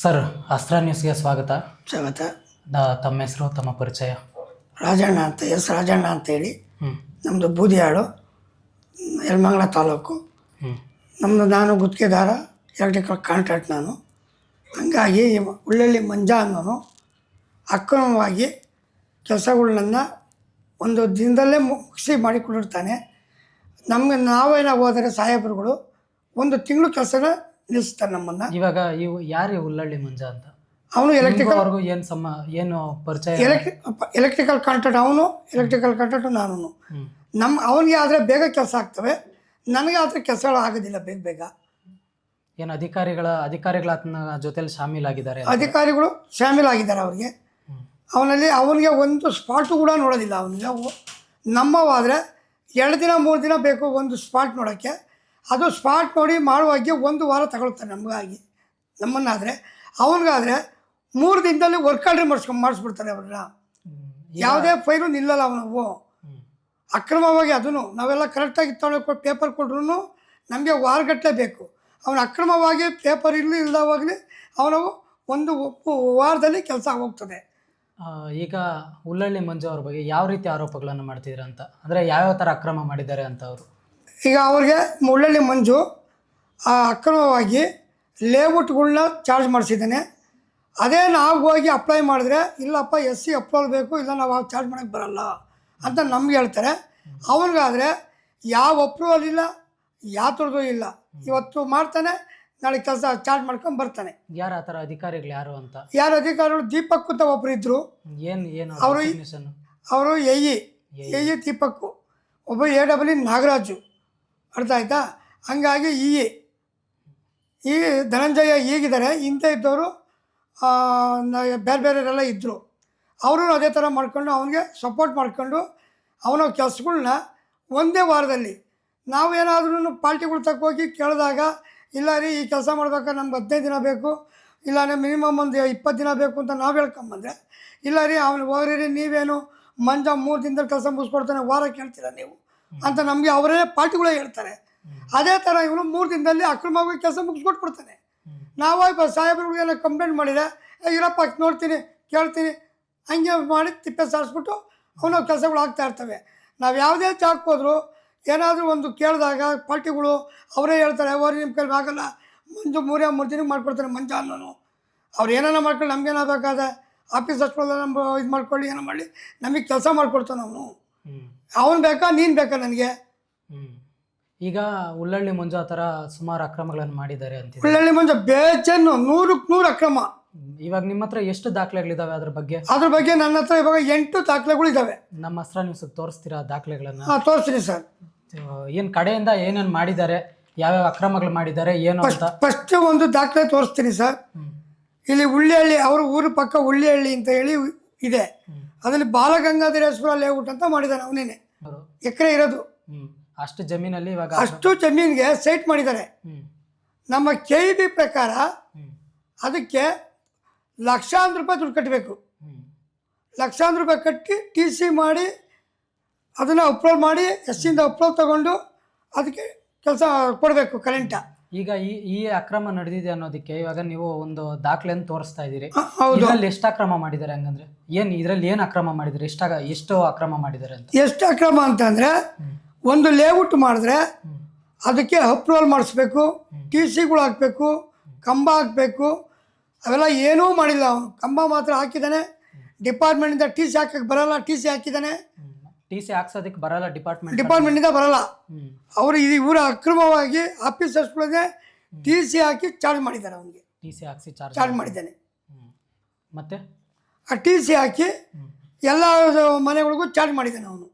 Sir ಅಸ್ತ್ರ ನ್ಯೂಸ್ಗೆ ಸ್ವಾಗತ. ಸ್ವಾಗತ. ದ- ತಮ್ಮ ಹೆಸರು ತಮ್ಮ ಪರಿಚಯ. ರಾಜಣ್ಣ ಅಂತ ಎಸ್ ರಾಜಣ್ಣ ಅಂತೇಳಿ. ಹೇಳಿ ನಮ್ಮದು ಬೂದಿಯಾಳು ಯಲಮಂಗಲ ತಾಲೂಕು. ಹ್ಞೂ ನಮ್ಮದು ನಾನು ಗುತ್ತಿಗೆದಾರ ಎಲೆಕ್ಟ್ರಿಕಲ್ ಕಾಂಟ್ರಾಕ್ಟ್ ನಾನು. ಹಂಗಾಗಿ ಉಳ್ಳಳ್ಳಿ ಮಂಜ ಅನ್ನೋನು ಅಕ್ರಮವಾಗಿ ಕೆಲಸಗಳನ್ನ ಒಂದು ದಿನದಲ್ಲೇ ಮುಗಿಸಿ ಮಾಡಿಕೊಂಡಿರ್ತಾನೆ ನಮಗೆ ನಾವೇನಾಗ ಹೋದರೆ ಸಾಹೇಬರುಗಳು ಒಂದು ತಿಂಗಳು ಕೆಲಸನ ನಿಲ್ಲಿಸ್ತಾನೆ ನಮ್ಮನ್ನ. ಇವಾಗ ಇವು ಯಾರು ಈ ಉಲ್ಲಳ್ಳಿ ಮಂಜ ಅಂತ? ಅವನು ಎಲೆಕ್ಟ್ರಿಕಲ್ ಅವ್ರಿಗೂ ಏನು ಸಮ ಏನು ಪರಿಚಯ ಎಲೆಕ್ಟ್ರಿ ಎಲೆಕ್ಟ್ರಿಕಲ್ ಕಾಂಟ್ರಾಕ್ಟ್ ಅವನು ಎಲೆಕ್ಟ್ರಿಕಲ್ ಕಾಂಟ್ರಾಕ್ಟ್ ನಾನು ನಮ್ಮ ಅವನಿಗೆ ಆದರೆ ಬೇಗ ಕೆಲಸ ಆಗ್ತವೆ. ನನಗೆ ಆದರೆ ಕೆಲಸಗಳು ಆಗೋದಿಲ್ಲ ಬೇಗ ಬೇಗ. ಏನು ಅಧಿಕಾರಿಗಳ ಅಧಿಕಾರಿಗಳ ಜೊತೆಯಲ್ಲಿ ಜೊತೆಲಿ ಶಾಮೀಲಾಗಿದ್ದಾರೆ ಅಧಿಕಾರಿಗಳು ಶಾಮೀಲಾಗಿದ್ದಾರೆ ಅವ್ರಿಗೆ. ಅವನಲ್ಲಿ ಅವನಿಗೆ ಒಂದು ಸ್ಪಾಟು ಕೂಡ ನೋಡೋದಿಲ್ಲ ಅವನಿಗೆ ನಮ್ಮವಾದರೆ ಎರಡು ದಿನ ಮೂರು ದಿನ ಬೇಕು ಒಂದು ಸ್ಪಾಟ್ ನೋಡೋಕ್ಕೆ. ಅದು ಸ್ಪಾಟ್ ನೋಡಿ ಮಾಡುವಾಗೆ ಒಂದು ವಾರ ತಗೊಳ್ತಾರೆ ನಮಗಾಗಿ. ನಮ್ಮನ್ನಾದರೆ. ಅವನಿಗಾದರೆ ಮೂರು ದಿನದಲ್ಲಿ ವರ್ಕ್ ಆರ್ಡ್ರ್ ಮಾಡಿಸ್ಕೊಂಡು ಮಾಡಿಸ್ಬಿಡ್ತಾರೆ ಅವ್ರನ್ನ. ಯಾವುದೇ ಫೈಲು ನಿಲ್ಲಲ್ಲ ಅವನವು ಅಕ್ರಮವಾಗಿ ಅದನ್ನು ನಾವೆಲ್ಲ ಕರೆಕ್ಟಾಗಿ ತೊಗೊಂಡು ಪೇಪರ್ ಕೊಟ್ರು ನಮಗೆ ವಾರಗಟ್ಟಲೆ ಬೇಕು. ಅವನು ಅಕ್ರಮವಾಗಿ ಪೇಪರ್ ಇರಲಿ ಇಲ್ಲದಾಗಲಿ ಅವನು ಒಂದು ವಾರದಲ್ಲಿ ಕೆಲಸ ಹೋಗ್ತದೆ. ಈಗ ಉಲ್ಲಳ್ಳಿ ಮಂಜು ಅವ್ರ ಬಗ್ಗೆ ಯಾವ ರೀತಿ ಆರೋಪಗಳನ್ನು ಮಾಡ್ತಿದ್ರ ಅಂತ ಅಂದರೆ ಯಾವ್ಯಾವ ಥರ ಅಕ್ರಮ ಮಾಡಿದ್ದಾರೆ ಅಂತ ಅವರು? ಈಗ ಅವ್ರಿಗೆ ಮುಳ್ಳಳ್ಳಿ ಮಂಜು ಅಕ್ರಮವಾಗಿ ಲೇಔಟ್ಗಳನ್ನ ಚಾರ್ಜ್ ಮಾಡಿಸಿದ್ದಾನೆ. ಅದೇ ನಾವು ಹೋಗಿ ಅಪ್ಲೈ ಮಾಡಿದ್ರೆ ಇಲ್ಲಪ್ಪ ಎಸ್ ಸಿ ಅಪ್ರೂವಲ್ ಬೇಕು ಇಲ್ಲ ನಾವು ಚಾರ್ಜ್ ಮಾಡೋಕ್ಕೆ ಬರಲ್ಲ ಅಂತ ನಮ್ಗೆ ಹೇಳ್ತಾರೆ. ಅವನಿಗಾದರೆ ಯಾವ ಅಪ್ರೂವಲ್ ಇಲ್ಲ ಯಾವ ಥರದ್ದು ಇಲ್ಲ. ಇವತ್ತು ಮಾಡ್ತಾನೆ ನಾಳೆ ಕೆಲಸ ಚಾರ್ಜ್ ಮಾಡ್ಕೊಂಡು ಬರ್ತಾನೆ. ಯಾರು ಆ ಥರ ಅಧಿಕಾರಿಗಳು ಯಾರು ಅಂತ? ಯಾರು ಅಧಿಕಾರಿಗಳು? ದೀಪಕ್ ಅಂತ ಒಬ್ಬರು ಇದ್ದರು ಏನು ಏನು ಅವರು ಅವರು A E. A E Deepak. ಒಬ್ಬ ಎ ಡಬ್ಲ್ಯೂ ನಾಗರಾಜು. ಅರ್ಥ ಆಯ್ತಾ? ಹಂಗಾಗಿ ಈ ಈ ಧನಂಜಯ ಈಗಿದ್ದಾರೆ ಹಿಂದೆ ಇದ್ದವರು ಬೇರೆ ಬೇರೆಯವರೆಲ್ಲ ಇದ್ದರು ಅವರು ಅದೇ ಥರ ಮಾಡ್ಕೊಂಡು ಅವನಿಗೆ ಸಪೋರ್ಟ್ ಮಾಡ್ಕೊಂಡು ಅವನ ಕೆಲಸಗಳನ್ನ ಒಂದೇ ವಾರದಲ್ಲಿ ನಾವೇನಾದ್ರೂ ಪಾರ್ಟಿಗಳು ತಕ್ಕೋಗಿ ಕೇಳಿದಾಗ, ಇಲ್ಲ ರೀ ಈ ಕೆಲಸ ಮಾಡ್ಬೇಕಾದ್ರೆ ನಮ್ಗೆ ಹದಿನೈದು ದಿನ ಬೇಕು, ಇಲ್ಲ ಮಿನಿಮಮ್ ಒಂದು ಇಪ್ಪತ್ತು ದಿನ ಬೇಕು ಅಂತ ನಾವು ಹೇಳ್ಕೊಂಬಂದ್ರೆ, ಇಲ್ಲ ರೀ ಅವ್ನು ಹೋಗ್ರಿ ನೀವೇನು ಮಂಜ ಮೂರು ದಿನದಲ್ಲಿ ಕೆಲಸ ಮುಗಿಸ್ಕೊಡ್ತಾನೆ ವಾರ ಕೇಳ್ತೀರ ನೀವು? ಅಂತ ನಮಗೆ ಅವರೇ ಪಾರ್ಟಿಗಳೇ ಹೇಳ್ತಾರೆ. ಅದೇ ಥರ ಇವನು ಮೂರು ದಿನದಲ್ಲಿ ಅಕ್ರಮವಾಗಿ ಕೆಲಸ ಮುಗಿಸ್ಕೊಟ್ಬಿಡ್ತಾನೆ ನಾವಾಗಿ ಬ ಸಾಹೇಬ್ರಿಗೆಲ್ಲ ಕಂಪ್ಲೇಂಟ್ ಮಾಡಿದೆ "ಏ, ಇರಪ್ಪ ನೋಡ್ತೀನಿ ಕೇಳ್ತೀನಿ. ಹಂಗೆ ಮಾಡಿ ತಿಪ್ಪೆ ಸಾರಿಸ್ಬಿಟ್ಟು ಅವನ ಕೆಲಸಗಳು ಆಗ್ತಾ ಇರ್ತವೆ. ನಾವು ಯಾವುದೇ ಚಾಕ್ ಹೋದ್ರು ಏನಾದರೂ ಒಂದು ಕೇಳಿದಾಗ ಪಾರ್ಟಿಗಳು ಅವರೇ ಹೇಳ್ತಾರೆ ಅವ್ರು ನಿಮ್ಮ ಕೈಲಿ ಆಗಲ್ಲ. ಮುಂದೆ ಮೂರೇ ಮೂರು ದಿನ ಮಾಡ್ಕೊಡ್ತಾರೆ ಮಂಜ ಅನ್ನೋನು. ಅವ್ರು ಏನಾರ ಮಾಡ್ಕೊಂಡು ನಮ್ಗೇನಾಗಬೇಕಾದ ಆಫೀಸ್ ಹಚ್ಕೊಳ್ಳೋ ನಮ್ಮ ಇದು ಮಾಡ್ಕೊಳ್ಳಿ ಏನೋ ಮಾಡಿ ನಮಗೆ ಕೆಲಸ ಮಾಡ್ಕೊಡ್ತಾನೆ ಅವನು. ಅವನು ಬೇಕಾ ನೀನು ಬೇಕಾ ನನಗೆ? ಹ್ಮ್. ಈಗ ಉಳ್ಳಳ್ಳಿ ಮಂಜು ಆ ಥರ ಸುಮಾರು ಅಕ್ರಮಗಳನ್ನು ಮಾಡಿದ್ದಾರೆ ಅಂತ ಉಳ್ಳಳ್ಳಿ ಮಂಜ ಬೇಜನ್ನು ನೂರಕ್ಕೆ ನೂರು ಅಕ್ರಮ. ಇವಾಗ ನಿಮ್ಮ ಹತ್ರ ಎಷ್ಟು ದಾಖಲೆಗಳಿದಾವೆ ಅದ್ರ ಬಗ್ಗೆ? ಅದ್ರ ಬಗ್ಗೆ ನನ್ನ ಹತ್ರ ಇವಾಗ ಎಂಟು ದಾಖಲೆಗಳು ಇದ್ದಾವೆ ನಮ್ಮ ನೀವು ಸ್ವಲ್ಪ ತೋರಿಸ್ತೀರಾ ದಾಖಲೆಗಳನ್ನ? ಹಾಂ ತೋರಿಸ್ತೀನಿ ಸರ್. ಏನು ಕಡೆಯಿಂದ ಏನೇನು ಮಾಡಿದ್ದಾರೆ ಯಾವ್ಯಾವ ಅಕ್ರಮಗಳು ಮಾಡಿದ್ದಾರೆ ಏನು ಅಂತ? ಫಸ್ಟ್ ಒಂದು ದಾಖಲೆ ತೋರಿಸ್ತೀನಿ ಸರ್. ಹ್ಮ್. ಇಲ್ಲಿ ಉಳ್ಳಿಹಳ್ಳಿ ಅವ್ರ ಊರು ಪಕ್ಕ ಉಳ್ಳಿಹಳ್ಳಿ ಅಂತ ಹೇಳಿ ಇದೆ. ಹ್ಮ್. ಅದರಲ್ಲಿ ಬಾಲಗಂಗಾಧರೇಶ್ವರ ಲೇಔಟ್ ಅಂತ ಮಾಡಿದ್ದಾನೆ ಅವನೇನೆ. ಎಕರೆ ಇರೋದು. ಅಷ್ಟು ಜಮೀನಲ್ಲಿ ಇವಾಗ ಅಷ್ಟು ಜಮೀನಿಗೆ ಸೈಟ್ ಮಾಡಿದ್ದಾರೆ ನಮ್ಮ ಕೆ ಇ ಬಿ ಪ್ರಕಾರ ಅದಕ್ಕೆ ಲಕ್ಷಾಂತರ ರೂಪಾಯಿ ದುಡ್ಡು ಕಟ್ಟಬೇಕು. ಲಕ್ಷಾಂತರ ರೂಪಾಯಿ ಕಟ್ಟಿ ಟಿ ಸಿ ಮಾಡಿ ಅದನ್ನು ಅಪ್ಲೋಡ್ ಮಾಡಿ ಎಸ್ ಸಿಯಿಂದ ಅಪ್ಲೋಡ್ ತಗೊಂಡು ಅದಕ್ಕೆ ಕೆಲಸ ಕೊಡಬೇಕು ಕರೆಂಟ ಈಗ ಈ ಈ ಅಕ್ರಮ ನಡೆದಿದೆ ಅನ್ನೋದಕ್ಕೆ ಇವಾಗ ನೀವು ಒಂದು ದಾಖಲೆಯನ್ನು ತೋರಿಸ್ತಾ ಇದ್ದೀರಿ. ಹೌದು. ಇದರಲ್ಲಿ ಎಷ್ಟು ಅಕ್ರಮ ಮಾಡಿದ್ದಾರೆ ಹಂಗಂದ್ರೆ? ಏನು ಇದರಲ್ಲಿ ಏನು ಅಕ್ರಮ ಮಾಡಿದ್ದಾರೆ? ಎಷ್ಟು ಎಷ್ಟು ಅಕ್ರಮ ಮಾಡಿದ್ದಾರೆ ಅಂತ. ಎಷ್ಟು ಅಕ್ರಮ ಅಂತಂದರೆ ಒಂದು ಲೇಔಟ್ ಮಾಡಿದ್ರೆ ಅದಕ್ಕೆ ಅಪ್ರೂವಲ್ ಮಾಡಿಸ್ಬೇಕು ಟಿ ಸಿಗಳು ಹಾಕಬೇಕು ಕಂಬ ಹಾಕಬೇಕು ಅವೆಲ್ಲ ಏನೂ ಮಾಡಿಲ್ಲ. ಅವನು ಕಂಬ ಮಾತ್ರ ಹಾಕಿದ್ದಾನೆ. ಡಿಪಾರ್ಟ್ಮೆಂಟಿಂದ ಟಿ ಸಿ ಹಾಕಕ್ಕೆ ಬರಲ್ಲ ಟಿ ಸಿ ಹಾಕಿದ್ದಾನೆ. ಟಿ ಸಿ ಹಾಕ್ಸೋದಕ್ಕೆ ಬರಲ್ಲ ಡಿಪಾರ್ಟ್ಮೆಂಟ್ ಡಿಪಾರ್ಟ್ಮೆಂಟಿಂದ ಬರಲ್ಲ. ಅವರು ಇದು ಇವರ ಅಕ್ರಮವಾಗಿ ಆಫೀಸರ್ಸ್ಗಳಿಗೆ ಟಿ ಸಿ ಹಾಕಿ ಚಾರ್ಜ್ ಮಾಡಿದ್ದಾರೆ ಅವನಿಗೆ. ಟಿ ಸಿ ಹಾಕ್ಸಿ ಚಾರ್ಜ್ ಚಾರ್ಜ್ ಮಾಡಿದ್ದಾನೆ. ಮತ್ತೆ? ಆ ಟಿ ಸಿ ಹಾಕಿ. ಎಲ್ಲ ಮನೆಗಳಿಗೂ ಚಾರ್ಜ್ ಮಾಡಿದ್ದಾನೆ ಅವನು.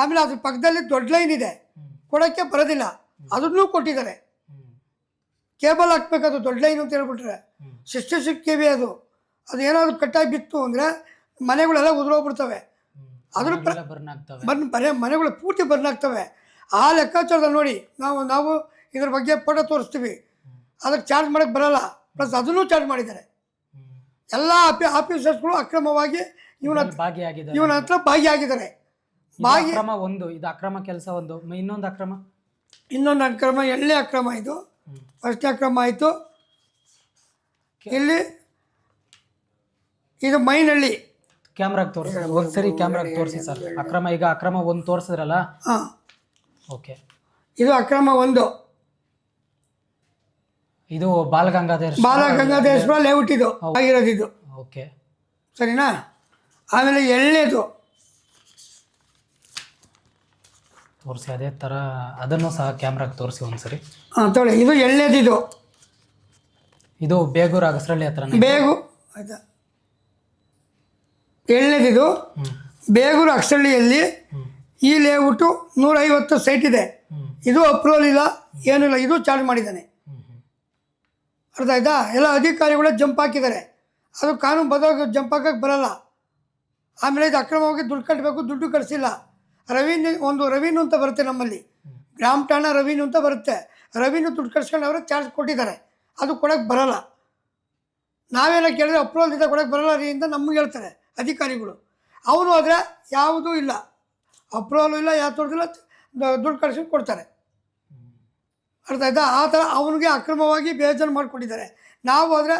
ಆಮೇಲೆ ಅದ್ರ ಪಕ್ಕದಲ್ಲಿ ದೊಡ್ಡ ಲೈನ್ ಇದೆ. ಕೊಡೋಕ್ಕೆ ಬರೋದಿಲ್ಲ. ಅದನ್ನೂ ಕೊಟ್ಟಿದ್ದಾರೆ. ಕೇಬಲ್ ಹಾಕ್ಬೇಕು ಅದು ದೊಡ್ಡ ಲೈನ್ ಅಂತ ಹೇಳ್ಬಿಟ್ರೆ. ಸಿಕ್ಸ್ಟಿ ಸಿಕ್ಸ್ ಕೆ ಬಿ ಅದು. ಅದು ಏನಾದರೂ ಕಟ್ಟಾಗಿ ಬಿತ್ತು ಅಂದರೆ ಮನೆಗಳೆಲ್ಲ ಉದುರೋಗ್ಬಿಡ್ತವೆ. ಅದ್ರ ಪ್ರ- ಬರ್ನ್ ಮನೆಗಳು ಪೂರ್ತಿ ಬರ್ನ್ ಆಗ್ತವೆ ಆ ಲೆಕ್ಕಾಚಾರದಲ್ಲಿ ನೋಡಿ ನಾವು ನಾವು ಇದ್ರ ಬಗ್ಗೆ ಫೋಟೋ ತೋರಿಸ್ತೀವಿ. ಅದಕ್ಕೆ ಚಾರ್ಜ್ ಮಾಡೋಕ್ಕೆ ಬರಲ್ಲ. ಪ್ಲಸ್ ಅದನ್ನು ಚಾರ್ಜ್ ಮಾಡಿದ್ದಾರೆ. ಎಲ್ಲ ಆಫಿ ಆಫೀಸರ್ಸ್ಗಳು ಅಕ್ರಮವಾಗಿ ಇವನ ಭಾಗಿಯಾಗಿದ್ದಾರೆ. ಇವನ ಹತ್ರ ಭಾಗಿಯಾಗಿದ್ದಾರೆ. ಭಾಗಿ ಅಕ್ರಮ ಒಂದು ಇದು ಅಕ್ರಮ ಕೆಲಸ ಒಂದು. ಇನ್ನೊಂದು ಅಕ್ರಮ? ಇನ್ನೊಂದು ಅಕ್ರಮ ಎಳ್ಳೆ ಅಕ್ರಮ ಇದು. ಫಸ್ಟ್ ಅಕ್ರಮ ಆಯಿತು. ಇಲ್ಲಿ ಇದು ಮೈನಹಳ್ಳಿ ಕ್ಯಾಮ್ರಾಗೆ ತೋರಿಸಿ ಒಂದ್ಸರಿ ಕ್ಯಾಮ್ರಾಗ ತೋರಿಸಿ ಸರ್. ಅಕ್ರಮ ಈಗ ಅಕ್ರಮ ಒಂದು ತೋರಿಸಿದ್ರಲ್ಲ? ಹಾಂ. ಓಕೆ. ಇದು ಅಕ್ರಮ ಒಂದು. ಇದು ಬಾಲಗಂಗಾಧರ್ ಬಾಲ ಗಂಗಾಧರೇಶ್ವರ ಲೇಔಟ್ ಇದು ಆಗಿರೋದು ಇದು. ಓಕೆ. ಸರಿನಾ? ಆಮೇಲೆ ಎಳ್ಳೇದು ತೋರಿಸಿ ಅದೇ ಥರ ಅದನ್ನು ಸಹ ಕ್ಯಾಮ್ರಾಗೆ ತೋರಿಸಿ ಒಂದ್ಸರಿ. ಹಾಂ ತೊಳೆ ಇದು ಎಳ್ಳೆದು ಇದು ಇದು ಬೇಗೂರು ಅಗಸರಳ್ಳಿ ಹತ್ರ ಬೇಗು ಆಯ್ತಾ? ಎಳ್ಳೆದಿದು ಬೇಗೂರು ಅಕ್ಸಳ್ಳಿಯಲ್ಲಿ ಹ್ಞೂ ಈ ಲೇಔಟು ನೂರೈವತ್ತು ಸೈಟ್ ಇದೆ. ಇದು ಅಪ್ರೂವಲ್ ಇಲ್ಲ ಏನಿಲ್ಲ ಇದು ಚಾರ್ಜ್ ಮಾಡಿದ್ದಾನೆ. ಅರ್ಥ ಆಯ್ತಾ? ಎಲ್ಲ ಅಧಿಕಾರಿಗಳು ಜಂಪ್ ಹಾಕಿದ್ದಾರೆ. ಅದು ಕಾನೂನು ಬದಲಾಗ ಜಂಪ್ ಹಾಕಕ್ಕೆ ಬರಲ್ಲ. ಆಮೇಲೆ ಇದು ಅಕ್ರಮವಾಗಿ ದುಡ್ಡು ಕಟ್ಟಬೇಕು ದುಡ್ಡು ಕಟ್ಸಿಲ್ಲ. ರವೀನ್ ಒಂದು ರವೀನು ಅಂತ ಬರುತ್ತೆ ನಮ್ಮಲ್ಲಿ. ಗ್ರಾಮ ಠಾಣ ರವೀನು ಅಂತ ಬರುತ್ತೆ. ರವೀನು ದುಡ್ಡು ಕಟ್ಸ್ಕೊಂಡು ಅವರು ಚಾರ್ಜ್ ಕೊಟ್ಟಿದ್ದಾರೆ. ಅದು ಕೊಡೋಕ್ಕೆ ಬರಲ್ಲ. ನಾವೇನೋ ಕೇಳಿದ್ರೆ ಅಪ್ರೂವಲ್ ಇದೆ ಕೊಡೋಕ್ಕೆ ಬರಲ್ಲ ರೀ ಅಂತ ನಮ್ಗೆ ಹೇಳ್ತಾರೆ. ಅಧಿಕಾರಿಗಳು. ಅವನು ಆದರೆ ಯಾವುದೂ ಇಲ್ಲ. ಅಪ್ರೂವಲ್ ಇಲ್ಲ ಯಾವ ತೋರಿಸಿಲ್ಲ ದುಡ್ಡು ಕಳಿಸಿ ಕೊಡ್ತಾರೆ. ಅರ್ಥ ಆಯ್ತಾ? ಆ ಥರ ಅವನಿಗೆ ಅಕ್ರಮವಾಗಿ ಬೇಜಾರು ಮಾಡಿಕೊಂಡಿದ್ದಾರೆ. ನಾವು ಆದರೆ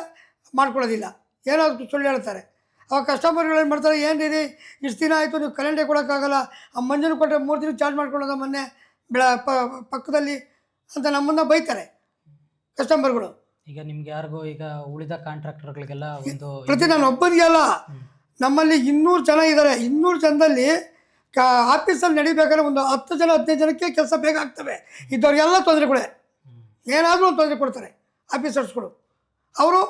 ಮಾಡ್ಕೊಳ್ಳೋದಿಲ್ಲ. ಏನಾದರೂ ಸುಳ್ಳು ಹೇಳ್ತಾರೆ. ಅವಾಗ ಕಸ್ಟಮರ್ಗಳೇನು ಏನು ಮಾಡ್ತಾರೆ? ಏನು ರೀ ಇಷ್ಟು ದಿನ ಆಯಿತು ನೀವು ಕರೆಂಟೇ ಕೊಡೋಕ್ಕಾಗಲ್ಲ. ಆ ಮಂಜೂರು ಕೊಟ್ಟರೆ ಮೂರು ದಿನ ಚಾರ್ಜ್ ಮಾಡ್ಕೊಳ್ಳೋದು ಮೊನ್ನೆ? ಬೆಳ ಪಕ್ಕದಲ್ಲಿ ಅಂತ ನಮ್ಮನ್ನು ಬೈತಾರೆ ಕಸ್ಟಮರ್ಗಳು ಈಗ ನಿಮ್ಗೆ ಯಾರಿಗೂ ಈಗ ಉಳಿದ ಕಾಂಟ್ರಾಕ್ಟರ್ಗಳಿಗೆಲ್ಲ ಒಂದು ಪ್ರತಿ ನಾನು ಒಬ್ಬನಿಗೆ ಅಲ್ಲ. ನಮ್ಮಲ್ಲಿ ಇನ್ನೂರು ಜನ ಇದ್ದಾರೆ. ಇನ್ನೂರು ಜನದಲ್ಲಿ ಕ, ಆಫೀಸಲ್ಲಿ ನಡಿಬೇಕಾದ್ರೆ ಒಂದು ಹತ್ತು ಜನ, ಹದಿನೈದು ಜನಕ್ಕೆ ಕೆಲಸ ಬೇಗ ಆಗ್ತವೆ. ಇದ್ದವ್ರಿಗೆಲ್ಲ ತೊಂದರೆಗಳೇ ಏನಾದರೂ ಒಂದು ತೊಂದರೆ ಕೊಡ್ತಾರೆ ಆಫೀಸರ್ಸ್ಗಳು. ಅವರು,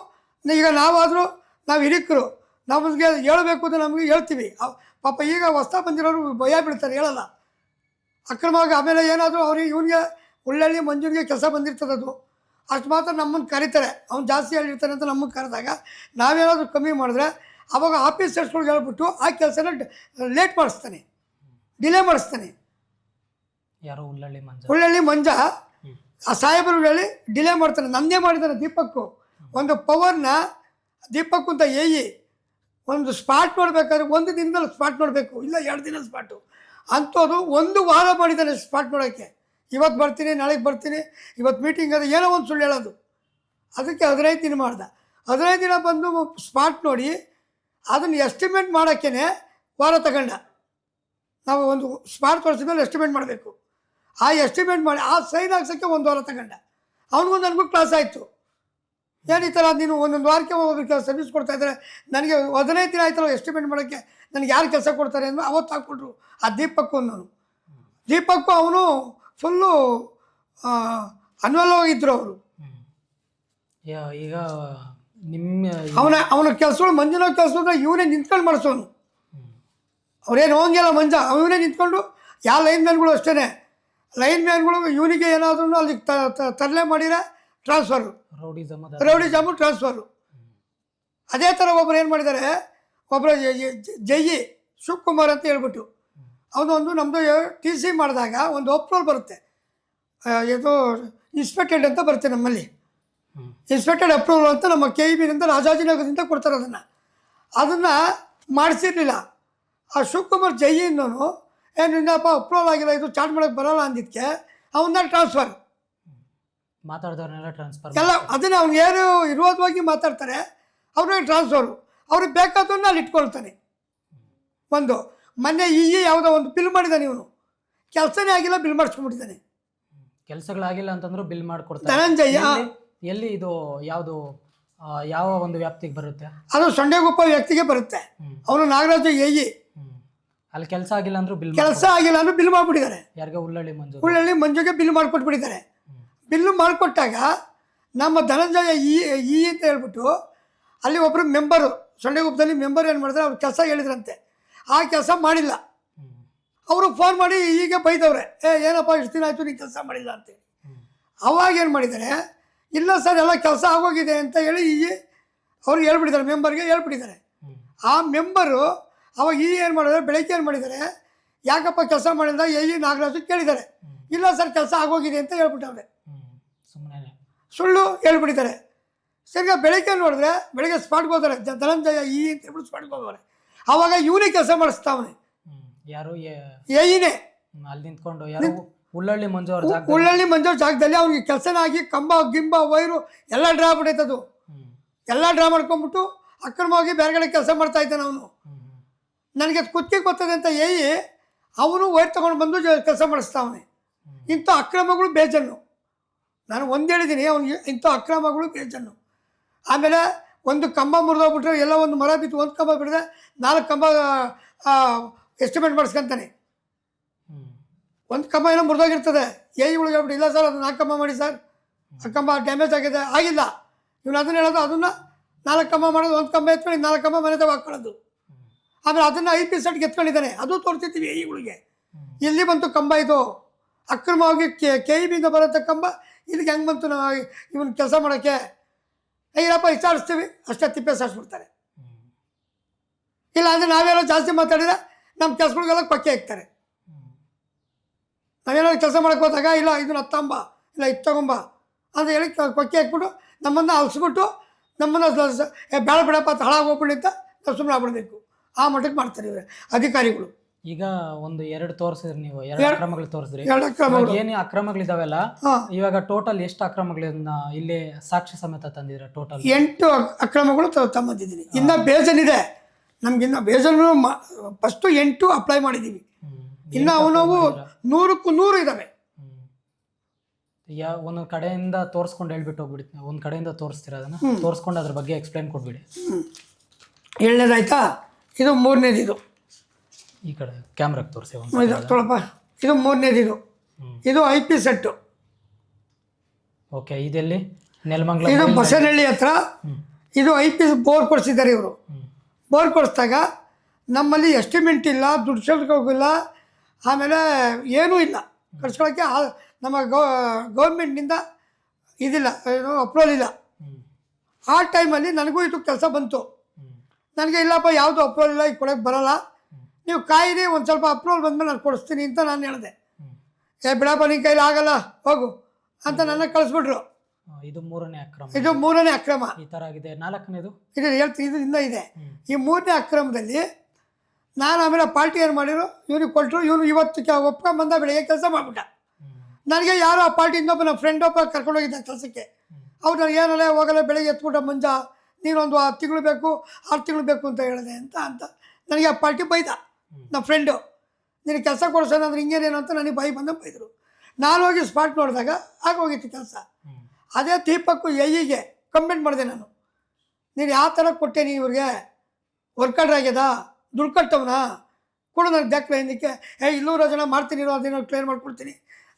ಈಗ ನಾವಾದರೂ ನಾವು ಹಿರಿಕರು, ನಮಗೆ ಹೇಳಬೇಕು ಅಂತ ನಮಗೆ ಹೇಳ್ತೀವಿ. ಪಾಪ ಈಗ ಹೊಸ ಬಂದಿರೋರು ಭಯ ಬಿಡ್ತಾರೆ ಹೇಳಲ್ಲ. ಅಕ್ರಮವಾಗಿ ಆಮೇಲೆ ಏನಾದರೂ ಅವ್ರಿಗೆ ಇವನಿಗೆ ಉಳ್ಳಳ್ಳಿ ಮಂಜೂರಿಗೆ ಕೆಲಸ ಬಂದಿರ್ತದೆ ಅದು. ಅಷ್ಟು ಮಾತ್ರ ನಮ್ಮನ್ನು ಕರೀತಾರೆ. ಅವ್ನು ಜಾಸ್ತಿ ಹೇಳಿರ್ತಾನೆ ಅಂತ ನಮಗೆ ಕರೆದಾಗ ನಾವೇನಾದರೂ ಕಮ್ಮಿ ಮಾಡಿದ್ರೆ ಅವಾಗ ಆಫೀಸರ್ಸ್ಗಳಿಗೆ ಹೇಳ್ಬಿಟ್ಟು ಆ ಕೆಲಸನ ಲೇಟ್ ಮಾಡಿಸ್ತಾನೆ. ಡಿಲೇ ಮಾಡಿಸ್ತಾನೆ. ಯಾರೋ ಉಳ್ಳಳ್ಳಿ ಮಂಜ. ಉಳ್ಳಳ್ಳಿ ಮಂಜ ಆ ಸಾಹೇಬರು ಹೇಳಿ ಡಿಲೇ ಮಾಡ್ತಾನೆ. ನಂದೇ ಮಾಡಿದ್ದಾನೆ ದೀಪಕ್ಕು. ಒಂದು ಪವರ್ನ ದೀಪಕ್ಕು ಅಂತ ಏಯಿ ಒಂದು ಸ್ಪಾಟ್ ನೋಡಬೇಕಾದ್ರೆ ಒಂದು ದಿನದಲ್ಲಿ ಸ್ಪಾಟ್ ನೋಡಬೇಕು. ಇಲ್ಲ ಎರಡು ದಿನ ಸ್ಪಾಟು. ಅಂಥದ್ದು ಒಂದು ವಾರ ಮಾಡಿದ್ದಾನೆ ಸ್ಪಾಟ್ ನೋಡೋಕ್ಕೆ. ಇವತ್ತು ಬರ್ತೀನಿ ನಾಳೆಗೆ ಬರ್ತೀನಿ. ಇವತ್ತು ಮೀಟಿಂಗ್ ಅದು ಏನೋ ಒಂದು ಸುಳ್ಳು ಹೇಳೋದು. ಅದಕ್ಕೆ ಹದಿನೈದು ದಿನ ಮಾಡ್ದ. ಹದಿನೈದು ದಿನ ಬಂದು ಸ್ಪಾಟ್ ನೋಡಿ ಅದನ್ನು ಎಸ್ಟಿಮೇಟ್ ಮಾಡೋಕ್ಕೇ ವಾರ ತಗೊಂಡ ನಾವು ಒಂದು ಸ್ಮಾರ್ಟ್ ತೋರಿಸಿದ ಮೇಲೆ ಎಸ್ಟಿಮೇಟ್ ಮಾಡಬೇಕು. ಆ ಎಸ್ಟಿಮೇಟ್ ಮಾಡಿ, ಆ ಸೈನ್ ಹಾಕ್ಸೋಕ್ಕೆ ಒಂದು ವಾರ ತಗೊಂಡ. ಅವನಿಗೂ ನನಗೂ ಕ್ಲಾಸ್ ಆಯಿತು. ಏನು ಈ ಥರ ನೀನು ಒಂದೊಂದು ವಾರಕ್ಕೆ ಕೆಲಸ ಸರ್ವಿಸ್ ಕೊಡ್ತಾ ಇದ್ದಾರೆ ನನಗೆ ಹದಿನೈದು ದಿನ ಆಯ್ತಲ್ಲ ಎಸ್ಟಿಮೇಟ್ ಮಾಡೋಕ್ಕೆ, ನನಗೆ ಯಾರು ಕೆಲಸ ಕೊಡ್ತಾರೆ ಅಂದ್ರೆ ಅವತ್ತು ಹಾಕ್ಕೊಟ್ರು ಆ ದೀಪಕ್ಕು ನಾನು ದೀಪಕ್ಕು ಅವನು ಫುಲ್ಲು ಅನ್ವಲವಾಗಿದ್ದರು ಅವರು. ಯಾ- ಈಗ ನಿಮ್ಮ ಅವನ ಅವನ ಕೆಲಸಗಳು ಮಂಜುನ ಕೆಲಸದ ಇವನೇ ನಿಂತ್ಕೊಂಡು ಮಾಡಿಸೋನು. ಅವ್ರೇನು ಹೋಗಿಲ್ಲ ಮಂಜ ಅವನೇ ನಿಂತ್ಕೊಂಡು ಯಾವ ಲೈನ್ ಮ್ಯಾನ್ಗಳು ಅಷ್ಟೇ ಲೈನ್ ಮ್ಯಾನ್ಗಳು ಇವನಿಗೆ ಏನಾದ್ರೂ ಅಲ್ಲಿ ತರಲೆ ಮಾಡಿದ್ರೆ ಟ್ರಾನ್ಸ್ಫರು. Rowdy jam transfer. ಅದೇ ಥರ ಒಬ್ಬರು ಏನು ಮಾಡಿದ್ದಾರೆ ಒಬ್ಬರು ಜೈ ಶಿವಕುಮಾರ್ ಅಂತ ಹೇಳ್ಬಿಟ್ಟು ಅವನೊಂದು ನಮ್ಮದು ಟಿ ಸಿ ಮಾಡಿದಾಗ ಒಂದು ಅಪ್ರೂವಲ್ ಬರುತ್ತೆ. ಇದು ಇನ್ಸ್ಪೆಕ್ಟೆಡ್ ಅಂತ ಬರುತ್ತೆ ನಮ್ಮಲ್ಲಿ. ಇನ್ಸ್ಪೆಕ್ಟೆಡ್ ಅಪ್ರೂವಲ್ ಅಂತ ನಮ್ಮ ಕೆ ಇ ಬಿನಿಂದ ರಾಜಾಜಿನಗರದಿಂದ ಕೊಡ್ತಾರೆ ಅದನ್ನು. ಅದನ್ನು ಮಾಡಿಸಿರ್ಲಿಲ್ಲ. ಆ ಶಿವಕುಮಾರ್ ಜೈಯಿಂದನು ಏನು ಇನ್ನಪ್ಪ ಅಪ್ರೂವಲ್ ಆಗಿಲ್ಲ ಇದು ಚಾರ್ಜ್ ಮಾಡೋಕ್ಕೆ ಬರೋಲ್ಲ ಅಂದಿದ್ದಕ್ಕೆ ಅವನ್ನ ಟ್ರಾನ್ಸ್ಫರ್ ಮಾತಾಡಿದವ್ರನ್ನೆಲ್ಲ ಟ್ರಾನ್ಸ್ಫರ್ ಎಲ್ಲ ಅದನ್ನು ಅವ್ನು ಏನು ವಿರೋಧವಾಗಿ ಮಾತಾಡ್ತಾರೆ ಅವ್ರಿಗೆ ಟ್ರಾನ್ಸ್ಫರು ಅವ್ರಿಗೆ ಬೇಕಾದನ್ನ ಅಲ್ಲಿ ಇಟ್ಕೊಳ್ತಾನೆ. ಒಂದು ಮೊನ್ನೆ ಈ ಈ ಯಾವುದೋ ಒಂದು ಬಿಲ್ ಮಾಡಿದ್ದಾನೆ ಇವನು. ಕೆಲಸನೇ ಆಗಿಲ್ಲ ಬಿಲ್ ಮಾಡಿಸ್ಕೊಂಡ್ಬಿಟ್ಟಿದ್ದಾನೆ ಕೆಲಸಗಳಾಗಿಲ್ಲ ಅಂತಂದ್ರು ಬಿಲ್ ಮಾಡಿಕೊಡ್ತಾನೆ ಧನಂಜಯ ಎಲ್ಲಿ- ಇದು ಯಾವುದು ಯಾವ ಒಂದು ವ್ಯಾಪ್ತಿಗೆ ಬರುತ್ತೆ? ಅದು ಸೊಂಡೆಗುಪ್ಪ ವ್ಯಕ್ತಿಗೆ ಬರುತ್ತೆ. ಅವನು ನಾಗರಾಜ ಹ್ಮ್. ಅಲ್ಲಿ ಕೆಲಸ ಆಗಿಲ್ಲ ಅಂದ್ರೂ ಬಿಲ್ ಕೆಲಸ ಆಗಿಲ್ಲ ಅಂದ್ರೆ ಬಿಲ್ ಮಾಡಿಬಿಟ್ಟಿದ್ದಾರೆ. ಯಾರಿಗೆ ಉಳ್ಳಳ್ಳಿ ಮಂಜು. ಉಳ್ಳಳ್ಳಿ ಮಂಜುಗೆ ಬಿಲ್ ಮಾಡಿಕೊಟ್ಬಿಟ್ಟಿದ್ದಾರೆ. ಬಿಲ್ಲು ಮಾಡಿಕೊಟ್ಟಾಗ ನಮ್ಮ ಧನಂಜಯ ಈ ಈ ಅಂತ ಹೇಳ್ಬಿಟ್ಟು ಅಲ್ಲಿ ಒಬ್ಬರು ಮೆಂಬರು ಸೊಂಡೆಗುಪ್ಪದಲ್ಲಿ ಮೆಂಬರ್ ಏನು ಮಾಡಿದ್ರೆ ಅವ್ರು ಕೆಲಸ ಹೇಳಿದ್ರಂತೆ. ಆ ಕೆಲಸ ಮಾಡಿಲ್ಲ. ಅವರು ಫೋನ್ ಮಾಡಿ ಈಗ ಬೈದವ್ರೆ ಏ ಏನಪ್ಪ ಇಷ್ಟು ದಿನ ಆಯಿತು ನೀನು ಕೆಲಸ ಮಾಡಿಲ್ಲ ಅಂತೇಳಿ. ಅವಾಗೇನು ಅವಾಗ ಏನು ಮಾಡಿದ್ದಾರೆ? ಇಲ್ಲ ಸರ್ ಎಲ್ಲ ಕೆಲಸ ಆಗೋಗಿದೆ ಅಂತ ಹೇಳಿ ಈ ಅವ್ರಿಗೆ ಹೇಳ್ಬಿಟ್ಟಿದ್ದಾರೆ ಮೆಂಬರ್ಗೆ ಹೇಳ್ಬಿಟ್ಟಿದ್ದಾರೆ. ಆ ಮೆಂಬರು ಅವಾಗ ಈ ಏನು ಮಾಡಿದ್ದಾರೆ ಬೆಳಗ್ಗೆ ಏನು ಮಾಡಿದ್ದಾರೆ ಯಾಕಪ್ಪ ಕೆಲಸ ಮಾಡಿಲ್ಲ ಎ ಇ ನಾಗರಾಜು ಕೇಳಿದ್ದಾರೆ. ಇಲ್ಲ ಸರ್ ಕೆಲಸ ಆಗೋಗಿದೆ ಅಂತ ಹೇಳ್ಬಿಟ್ಟವ್ರೆ. ಸುಮ್ಮನೆ ಸುಳ್ಳು ಹೇಳ್ಬಿಟ್ಟಿದ್ದಾರೆ. ಸರಿ ಬೆಳಗ್ಗೆ ನೋಡಿದ್ರೆ ಬೆಳಗ್ಗೆ ಸ್ಪಾಟ್ಗೆ ಹೋದಾರೆ ಧನಂಜಯ ಈ ಅಂತ ಹೇಳ್ಬಿಟ್ಟು ಸ್ಪಾಟ್ಗೆ ಹೋಗೋರೆ ಅವಾಗ ಇವನೇ ಕೆಲಸ ಮಾಡಿಸ್ತಾವನೆ. ಯಾರು ಎ- ಅಲ್ಲಿ ನಿಂತ್ಕೊಂಡು ಯಾರು ಉಳ್ಳಳ್ಳಿ ಮಂಜು ಅವ್ರ ಜಾಗ ಉಳ್ಳಳ್ಳಿ ಮಂಜು ಜಾಗದಲ್ಲಿ ಅವ್ರಿಗೆ ಕೆಲಸನ ಆಗಿ ಕಂಬ ಗಿಂಬ ವೈರು ಎಲ್ಲ ಡ್ರಾ ಅದು ಎಲ್ಲ ಡ್ರಾ ಮಾಡ್ಕೊಂಬಿಟ್ಟು ಅಕ್ರಮವಾಗಿ ಬೇರೆ ಕಡೆ ಕೆಲಸ ಮಾಡ್ತಾ ಇದ್ದಾನೆ ಅವನು. ನನಗೆ ಕುತ್ತಿಗೆ ಬರ್ತದೆ ಅಂತ ಏಯಿ ಅವನು ವೈರ್ ತಗೊಂಡು ಬಂದು ಕೆಲಸ ಮಾಡಿಸ್ತಾವನೆ. ಇಂಥ ಅಕ್ರಮಗಳು ಬೇಜನ್ನು. ನಾನು ಒಂದು ಹೇಳಿದ್ದೀನಿ ಅವ್ನಿಗೆ ಇಂಥ ಅಕ್ರಮಗಳು ಬೇಜನ್ನು. ಆಮೇಲೆ ಒಂದು ಕಂಬ ಮುರಿದೋಗ್ಬಿಟ್ರೆ ಎಲ್ಲ ಒಂದು ಮರ ಬಿತ್ತು ಒಂದು ಕಂಬ ಬಿಡಿದ್ರೆ ನಾಲ್ಕು ಕಂಬ ಎಸ್ಟಿಮೇಟ್ ಮಾಡಿಸ್ಕೊಂತಾನೆ. ಒಂದು ಕಂಬ ಏನೋ ಮುರಿದೋಗಿರ್ತದೆ. ಏಯಿಗಳಿಗೆ ಹೇಳ್ಬಿಟ್ಟು ಇಲ್ಲ ಸರ್ ಅದು ನಾಲ್ಕು ಕಂಬ ಮಾಡಿ ಸರ್. ಆ ಕಂಬ ಡ್ಯಾಮೇಜ್ ಆಗಿದೆ. ಆಗಿಲ್ಲ. ಇವನು ಅದನ್ನ ಹೇಳೋದು ಅದನ್ನು ನಾಲ್ಕು ಕಂಬ ಮಾಡೋದು ಒಂದು ಕಂಬ ಎತ್ಕೊಂಡು ನಾಲ್ಕು ಕಂಬ ಮನೆ ತಗ ಹಾಕ್ಕೊಳ್ಳೋದು. ಆಮೇಲೆ ಅದನ್ನು ಐ ಪಿ ಸೆಟ್ಗೆ ಎತ್ಕೊಂಡಿದ್ದಾನೆ ಅದು ತೋರಿಸ್ತಿದ್ದೀವಿ ಉಳಿಗೆ ಎಲ್ಲಿ ಬಂತು ಕಂಬ ಇದು. ಅಕ್ರಮವಾಗಿ ಕೆ ಕೆ ಇ ಬಿಯಿಂದ ಬರುತ್ತೆ ಕಂಬ. ಇಲ್ಲಿಗೆ ಹೆಂಗೆ ಬಂತು ನಾವು ಇವನು ಕೆಲಸ ಮಾಡೋಕ್ಕೆ? ಅಯ್ಯಪ್ಪ ವಿಚಾರಿಸ್ತೀವಿ ಅಷ್ಟೇ ತಿಪ್ಪೆ ಸಾರಿಸ್ಬಿಡ್ತಾರೆ. ಇಲ್ಲ ಅಂದರೆ ನಾವೇನೋ ಜಾಸ್ತಿ ಮಾತಾಡಿದ್ರೆ ನಮ್ಮ ಕೆಲಸಗಳಿಗೆಲ್ಲ ಪಕ್ಕೆ ಹಾಕ್ತಾರೆ. ನಾವೇನಾದ್ರು ಕೆಲಸ ಮಾಡಕ್ಕೆ ಹೋದಾಗ ಇಲ್ಲ ಇದನ್ನ ಹತ್ತಂಬ ಇಲ್ಲ ಇದು ತಗೊಂಬ. ಅಂತ ಹೇಳಿ ಕೊಕ್ಕೆ ಹಾಕ್ಬಿಟ್ಟು ನಮ್ಮನ್ನು ಅಲ್ಸ್ಬಿಟ್ಟು ನಮ್ಮನ್ನು ಬೇಡ ಬಿಡಪ್ಪ ಅಂತ ಹಾಳಾಗಿ ಹೋಗ್ಬಿಡಿ ಅಂತ ನಾವು ಸುಮ್ಮನೆ ಆಗ್ಬಿಡ್ಬೇಕು. ಆ ಮಟ್ಟಕ್ಕೆ ಮಾಡ್ತಾರೆ ಇವರು ಅಧಿಕಾರಿಗಳು. ಈಗ ಒಂದು ಎರಡು ತೋರಿಸಿದ್ರಿ ನೀವು ಎರಡು ಅಕ್ರಮಗಳು ತೋರಿಸಿದ್ರಿ. ಏನೇ ಅಕ್ರಮಗಳಿದಾವೆಲ್ಲ ಹಾಂ. ಇವಾಗ ಟೋಟಲ್ ಎಷ್ಟು ಅಕ್ರಮಗಳನ್ನ ಇಲ್ಲಿ ಸಾಕ್ಷಿ ಸಮೇತ ತಂದಿದ್ರೆ ಟೋಟಲ್ ಎಂಟು ಅಕ್- ಅಕ್ರಮಗಳು ತಂದಿದ್ದೀನಿ ಇನ್ನ ಇನ್ನು ಇದೆ. ನಮ್ಗಿನ್ನ ಬೇಜನ್ ಫಸ್ಟು ಎಂಟು ಅಪ್ಲೈ ಮಾಡಿದ್ದೀವಿ. ಇನ್ನು ಅವನವು ನೂರಕ್ಕೂ ನೂರು ಇದ್ದಾವೆ ಯಾ ಒಂದೊಂದು ಕಡೆಯಿಂದ ತೋರಿಸ್ಕೊಂಡು ಹೇಳ್ಬಿಟ್ಟು ಹೋಗ್ಬಿಡ್ತೀನಿ. ಒಂದು ಕಡೆಯಿಂದ ತೋರಿಸ್ತೀರ ಅದನ್ನ. ತೋರಿಸ್ಕೊಂಡು ಅದ್ರ ಬಗ್ಗೆ ಎಕ್ಸ್ಪ್ಲೈನ್ ಕೊಟ್ಬಿಡಿ ಏಳನೇದಾಯ್ತಾ ಇದು ಮೂರನೇದು ಇದು ಈ ಕಡೆ ಕ್ಯಾಮ್ರಾಗೆ ತೋರಿಸಿ ಇದು ತೊಳಪ್ಪ. ಇದು ಮೂರನೇದು ಇದು ಇದು ಐ ಪಿ ಸೆಟ್ಟು ಓಕೆ ಇದೆಲ್ಲಿ? ನೆಲಮಂಗ್ಲ ಇದು ಬಸನಹಳ್ಳಿ ಹತ್ರ. ಇದು ಐ ಪಿ ಬೋರ್ ಕೊಡಿಸಿದ್ದಾರೆ ಇವರು. ಬೋರ್ ಕೊಡಿಸಿದಾಗ ನಮ್ಮಲ್ಲಿ ಎಸ್ಟಿಮೆಂಟ್ ಇಲ್ಲ ದುಡ್ಡು ಹೋಗಿಲ್ಲ ಆಮೇಲೆ ಏನೂ ಇಲ್ಲ. ಕಳ್ಸ್ಕೊಳ್ಳೋಕ್ಕೆ ಆ- ನಮ್ಮ ಗೌ ಗೌರ್ಮೆಂಟ್ನಿಂದ ಇದಿಲ್ಲ ಏನು ಅಪ್ರೂವಲ್ ಇಲ್ಲ. ಆ ಟೈಮಲ್ಲಿ ನನಗೂ ಇದು ಕೆಲಸ ಬಂತು. ನನಗೆ ಇಲ್ಲಪ್ಪ ಯಾವುದು ಅಪ್ರೂವಲ್ ಇಲ್ಲ ಈಗ ಕೊಡೋಕ್ಕೆ ಬರೋಲ್ಲ. ನೀವು ಕಾಯಿರಿ ಒಂದು ಸ್ವಲ್ಪ ಅಪ್ರೂವಲ್ ಬಂದಮೇಲೆ ನಾನು ಕೊಡಿಸ್ತೀನಿ ಅಂತ ನಾನು ಹೇಳಿದೆ. ಏ ಬಿಡಪ್ಪ ನಿನ್ನ ಕೈಲಿ ಆಗಲ್ಲ ಹೋಗು ಅಂತ ನನ್ನ ಕಳಿಸ್ಬಿಟ್ರು. ಇದು ಮೂರನೇ ಅಕ್ರಮ. ಇದು ಮೂರನೇ ಅಕ್ರಮ. ಈ ತರ ಆಗಿದೆ. ನಾಲ್ಕನೇದು? ಇದು ಹೇಳ್ತೀನಿ ಇದು. ಇನ್ನೂ ಇದೆ ಈ ಮೂರನೇ ಅಕ್ರಮದಲ್ಲಿ ನಾನು ಆಮೇಲೆ ಪಾರ್ಟಿ ಏನು ಮಾಡಿರು? ಇವ್ರಿಗೆ ಕೊಟ್ಟರು ಇವನು ಇವತ್ತು ಕೆ ಒಪ್ಕೊಂಬಂದ ಬೆಳಿಗ್ಗೆ ಕೆಲಸ ಮಾಡಿಬಿಟ್ಟ. ನನಗೆ ಯಾರೋ ಆ ಪಾರ್ಟಿ ಇನ್ನೊಬ್ಬ ನನ್ನ ಫ್ರೆಂಡ್ ಒಬ್ಬ ಕರ್ಕೊಂಡೋಗಿದ್ದ ಕೆಲಸಕ್ಕೆ. ಅವ್ರು ನನಗೆ ಏನಲ್ಲ ಹೋಗಲ್ಲ, ಬೆಳಿಗ್ಗೆ ಎತ್ಬಿಟ್ಟ ಮಂಜ. ನೀನೊಂದು ಆರು ತಿಂಗಳು ಬೇಕು, ಆರು ತಿಂಗಳು ಬೇಕು ಅಂತ ಹೇಳಿದೆ ಅಂತ ಅಂತ. ನನಗೆ ಆ ಪಾರ್ಟಿ ಬೈದ. ನಮ್ಮ ಫ್ರೆಂಡು ನಿನಗೆ ಕೆಲಸ ಕೊಡ್ಸೋಣ ಅಂದ್ರೆ ಹಿಂಗೇನೇನು ಅಂತ ನನಗೆ ಬಾಯಿ ಬಂದ ಬೈದರು. ನಾನು ಹೋಗಿ ಸ್ಪಾಟ್ ನೋಡಿದಾಗ ಆಗೋಗಿತ್ತು ಕೆಲಸ. ಅದೇ ದೀಪಕ್ಕು ಎಯ್ಯಿಗೆ ಕಂಪ್ಲೇಂಟ್ ಮಾಡಿದೆ ನಾನು. ನೀನು ಯಾವ ಥರ ಕೊಟ್ಟೆ ನೀನು ಇವ್ರಿಗೆ? ವರ್ಕರ್ ಆಗ್ಯದ ದುಡ್ಡು ಕಟ್ಟವನ ಕೊಡು ನನಗೆ ದಾಖಲೆ ಹಿಂದಕ್ಕೆ ಏ ಇಲ್ಲೂರ ಜನ ಮಾಡ್ತೀನಿ ಇರೋ ಅದೇನೋ ಕ್ಲಿಯರ್ ಮಾಡ್ಕೊಡ್ತೀನಿ.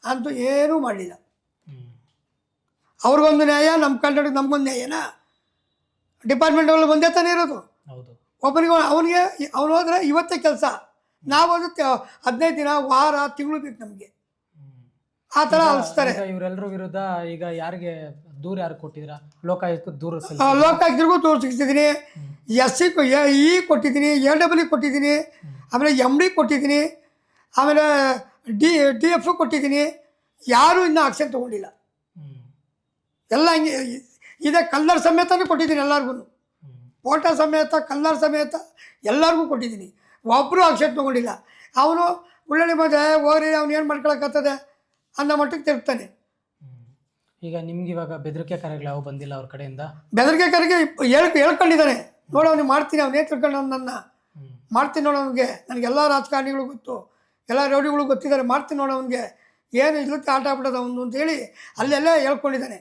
ಅಂತೂ ಏನೂ ಮಾಡಲಿಲ್ಲ. ಅವ್ರಿಗೊಂದು ನ್ಯಾಯ ನಮ್ಮ ಕಂಡಕ್ಟ್ ನಮಗೊಂದು ನ್ಯಾಯನಾ? ಡಿಪಾರ್ಟ್ಮೆಂಟ್ಗಳು ಒಂದೇ ತಾನೇ ಇರೋದು. ಹೌದು. ಒಬ್ಬನಿಗೆ ಅವನಿಗೆ ಅವನು ಹೋದ್ರೆ ಇವತ್ತೇ ಕೆಲಸ. ನಾವು ಅದು ಹದಿನೈದು ದಿನ ವಾರ ತಿಂಗಳು ಬೇಕು ನಮಗೆ. ಆ ಥರ ಅಲಿಸ್ತಾರೆ. ಇವರೆಲ್ಲರ ವಿರುದ್ಧ ಈಗ ಯಾರಿಗೆ ದೂರ ಯಾರು ಕೊಟ್ಟಿದ್ರ ಲೋಕಾಯುಕ್ತ ದೂರ? ಲೋಕಾಯುಕ್ತರಿಗೂ ದೂರು ಸಿಗ್ತಿದ್ದೀನಿ ಎಸ್ ಸಿ ಇ ಕೊಟ್ಟಿದ್ದೀನಿ ಎ ಡಬ್ಲ್ಯೂ ಕೊಟ್ಟಿದ್ದೀನಿ ಆಮೇಲೆ ಎಂ ಡಿ ಕೊಟ್ಟಿದ್ದೀನಿ ಆಮೇಲೆ ಡಿ ಡಿ ಎಫ್ ಕೊಟ್ಟಿದ್ದೀನಿ. ಯಾರೂ ಇನ್ನೂ ಆಕ್ಷನ್ ತೊಗೊಂಡಿಲ್ಲ. ಹ್ಮ್. ಎಲ್ಲ ಹಂಗೆ ಇದೇ ಕಲ್ಲರ್ ಸಮೇತನೇ ಕೊಟ್ಟಿದ್ದೀನಿ ಎಲ್ಲರಿಗೂ ಹ್ಮ್. ಫೋಟೋ ಸಮೇತ ಕಲ್ಲರ್ ಸಮೇತ ಎಲ್ಲರಿಗೂ ಕೊಟ್ಟಿದ್ದೀನಿ. ಒಬ್ಬರು ಆಕ್ಷನ್ ತೊಗೊಂಡಿಲ್ಲ. ಅವನು ಉಳ್ಳಳ್ಳಿ ಮಜೆ ಹೋಗ್ರಿ ಅವ್ನು ಏನು ಮಾಡ್ಕೊಳಕತ್ತದೆ ಅನ್ನೋ ಮಟ್ಟಕ್ಕೆ ತಿರುಗ್ತಾನೆ. ಈಗ ನಿಮ್ಗೆ ಇವಾಗ ಬೆದರಿಕೆ ಕರೆಗಳು ಯಾವ ಬಂದಿಲ್ಲ ಅವ್ರ ಕಡೆಯಿಂದ? ಬೆದರಿಕೆ ಕರೆಗೆ ಹೇಳ್ ಹೇಳ್ಕೊಂಡಿದ್ದಾನೆ ನೋಡು ಅವ್ನಿಗೆ ಮಾಡ್ತೀನಿ ಅವನೇ ತಿಳ್ಕೊಂಡು ನನ್ನ ಮಾಡ್ತೀನಿ ನೋಡು ಅವನಿಗೆ. ನನಗೆಲ್ಲ ರಾಜಕಾರಣಿಗಳು ಗೊತ್ತು. ಎಲ್ಲ ರೌಡಿಗಳು ಗೊತ್ತಿದ್ದಾರೆ. ಮಾಡ್ತೀನಿ ನೋಡು ಅವನಿಗೆ. ಏನು ಇಲ್ಲಕ್ಕೆ ಆಟ ಆಗ್ಬಿಡೋದು ಅವನು ಅಂತೇಳಿ ಅಲ್ಲೆಲ್ಲ ಹೇಳ್ಕೊಂಡಿದ್ದಾನೆ.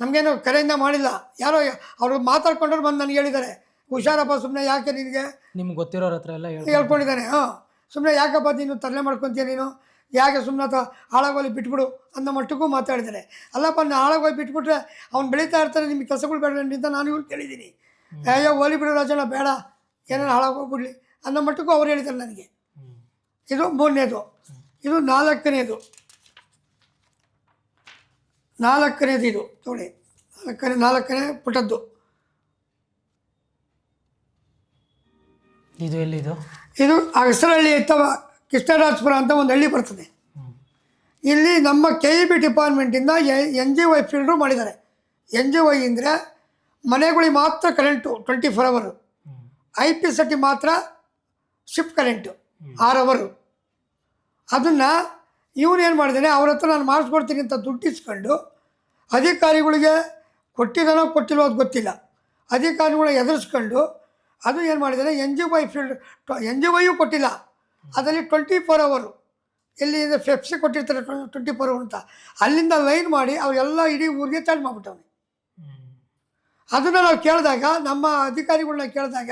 ನಮಗೇನು ಕರೆಯಿಂದ ಮಾಡಿಲ್ಲ. ಯಾರೋ ಅವರು ಮಾತಾಡ್ಕೊಂಡ್ರು ಬಂದು ನನಗೆ ಹೇಳಿದ್ದಾರೆ. ಹುಷಾರಪ್ಪ ಸುಮ್ಮನೆ ಯಾಕೆ ನಿನಗೆ? ನಿಮ್ಗೆ ಗೊತ್ತಿರೋರ ಹತ್ರ ಎಲ್ಲ ಹೇಳ್ಕೊಂಡು ಹೇಳ್ಕೊಂಡಿದ್ದಾನೆ. ಹಾಂ ಸುಮ್ಮನೆ ಯಾಕಪ್ಪ ನೀನು ತರಲೆ ಮಾಡ್ಕೊತೀಯ ನೀನು? ಯಾಕೆ ಸುಮ್ಮನೆ ಹಾಳಾಗೋಲಿ ಬಿಟ್ಬಿಡು ಅನ್ನೋ ಮಟ್ಟಕ್ಕೂ ಮಾತಾಡಿದ್ದಾರೆ ಅಲ್ಲಪ್ಪ ನಾನು ಹಾಳಾಗೋಗಿ ಬಿಟ್ಬಿಟ್ರೆ ಅವ್ನು ಬೆಳೀತಾ ಇರ್ತಾನೆ ನಿಮಗೆ ಕೆಲಸಗಳು ಬೇಡ ಅಂತ ನಾನು ಇವ್ರು ಕೇಳಿದ್ದೀನಿ. ಅಯ್ಯೋ ಓಲಿ ಬಿಡು ರಾಜಣ್ಣ ಬೇಡ. ಏನೇನು ಹಾಳಾಗೋಗ್ಬಿಡ್ಲಿ ಅನ್ನೋ ಮಟ್ಟಕ್ಕೂ ಅವ್ರು ಹೇಳಿದ್ದಾರೆ ನನಗೆ. ಇದು ಮೂರನೇದು. ಇದು ನಾಲ್ಕನೇದು. ನಾಲ್ಕನೇದು ಇದು ನೋಡಿ ನಾಲ್ಕನೇ ನಾಲ್ಕನೇ ಪುಟದ್ದು. ಇದು ಎಲ್ಲಿದು? ಇದು ಅಗಸರಹಳ್ಳಿ ಅಥವಾ ಕೃಷ್ಣರಾಜಪುರ ಅಂತ ಒಂದು ಹಳ್ಳಿ ಬರ್ತದೆ. ಇಲ್ಲಿ ನಮ್ಮ ಕೆ ಇ ಬಿ ಡಿಪಾರ್ಟ್ಮೆಂಟಿಂದ ಎನ್ ಜಿ ವೈ ಫೀಲ್ಡ್ರು ಮಾಡಿದ್ದಾರೆ. ಎನ್ ಜಿ ವೈ ಅಂದರೆ ಮನೆಗಳಿಗೆ ಮಾತ್ರ ಕರೆಂಟು ಟ್ವೆಂಟಿ ಫೋರ್ ಅವರು ಐ ಪಿ ಸೆಟ್ಟಿ ಮಾತ್ರ ಶಿಫ್ಟ್ ಕರೆಂಟು ಆರು ಅವರು ಅದನ್ನು ಇವನು ಏನು ಮಾಡಿದ್ದಾನೆ ಅವ್ರ ಹತ್ರ ನಾನು ಮಾಡಿಸ್ಕೊಡ್ತೀನಿ ಅಂತ ದುಡ್ಡು ಇಸ್ಕೊಂಡು ಅಧಿಕಾರಿಗಳಿಗೆ ಕೊಟ್ಟಿದ್ದಾನೋ ಕೊಟ್ಟಿಲ್ಲೋ ಅದು ಗೊತ್ತಿಲ್ಲ. ಅಧಿಕಾರಿಗಳನ್ನ ಎದುರಿಸ್ಕೊಂಡು ಅದು ಏನು ಮಾಡಿದ್ದಾನೆ N G Y field N G ವೈಯೂ ಕೊಟ್ಟಿಲ್ಲ. ಅದರಲ್ಲಿ ಟ್ವೆಂಟಿ ಫೋರ್ ಅವರು ಎಲ್ಲಿ ಫೆಪ್ಸಿ ಕೊಟ್ಟಿರ್ತಾರೆ ಟ್ವೆಂಟಿ ಫೋರ್ ಅವರ್ ಅಂತ. ಅಲ್ಲಿಂದ ಲೈನ್ ಮಾಡಿ ಅವರೆಲ್ಲ ಇಡೀ ಊರಿಗೆ ಚಾರ್ಜ್ ಮಾಡಿಬಿಟ್ಟವ್ನೆ. ಅದನ್ನು ನಾವು ಕೇಳಿದಾಗ ನಮ್ಮ ಅಧಿಕಾರಿಗಳನ್ನ ಕೇಳಿದಾಗ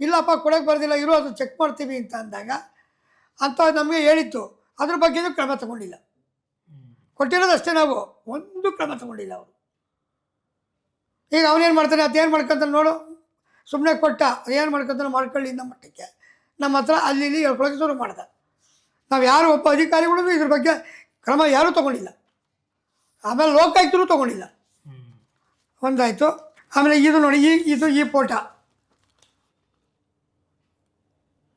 ಇಲ್ಲಪ್ಪ ಕೊಡೋಕ್ಕೆ ಬರೋದಿಲ್ಲ ಇರೋ ಅದು ಚೆಕ್ ಮಾಡ್ತೀವಿ ಅಂತ ಅಂದಾಗ ಅಂತ ನಮಗೆ ಹೇಳಿತ್ತು ಅದ್ರ ಬಗ್ಗೆಯೂ ಕ್ರಮ ತಗೊಂಡಿಲ್ಲ. ಕೊಟ್ಟಿರೋದಷ್ಟೇ ನಾವು. ಒಂದು ಕ್ರಮ ತಗೊಂಡಿಲ್ಲ ಅವರು. ಈಗ ಅವನೇನು ಮಾಡ್ತಾನೆ ಅದೇನು ಮಾಡ್ಕೊಂತಾನೆ ನೋಡು. ಸುಮ್ಮನೆ ಕೊಟ್ಟ ಅದೇನು ಮಾಡ್ಕೊಂತಾನೆ ಮಾಡ್ಕೊಳ್ಳಿ ನಮ್ಮ ಮಟ್ಟಕ್ಕೆ. ನಮ್ಮ ಹತ್ರ ಅಲ್ಲಿ ಇಲ್ಲಿ ಹೇಳ್ಕೊಳಕ್ಕೆ ಶುರು ಮಾಡ್ದ. ನಾವು ಯಾರು ಒಬ್ಬ ಅಧಿಕಾರಿಗಳು ಇದ್ರ ಬಗ್ಗೆ ಕ್ರಮ ಯಾರೂ ತಗೊಂಡಿಲ್ಲ. ಆಮೇಲೆ ಲೋಕಾಯುಕ್ತರು ತೊಗೊಂಡಿಲ್ಲ. ಒಂದಾಯಿತು. ಆಮೇಲೆ ಇದು ನೋಡಿ, ಈ, ಇದು ಈ ಫೋಟೋ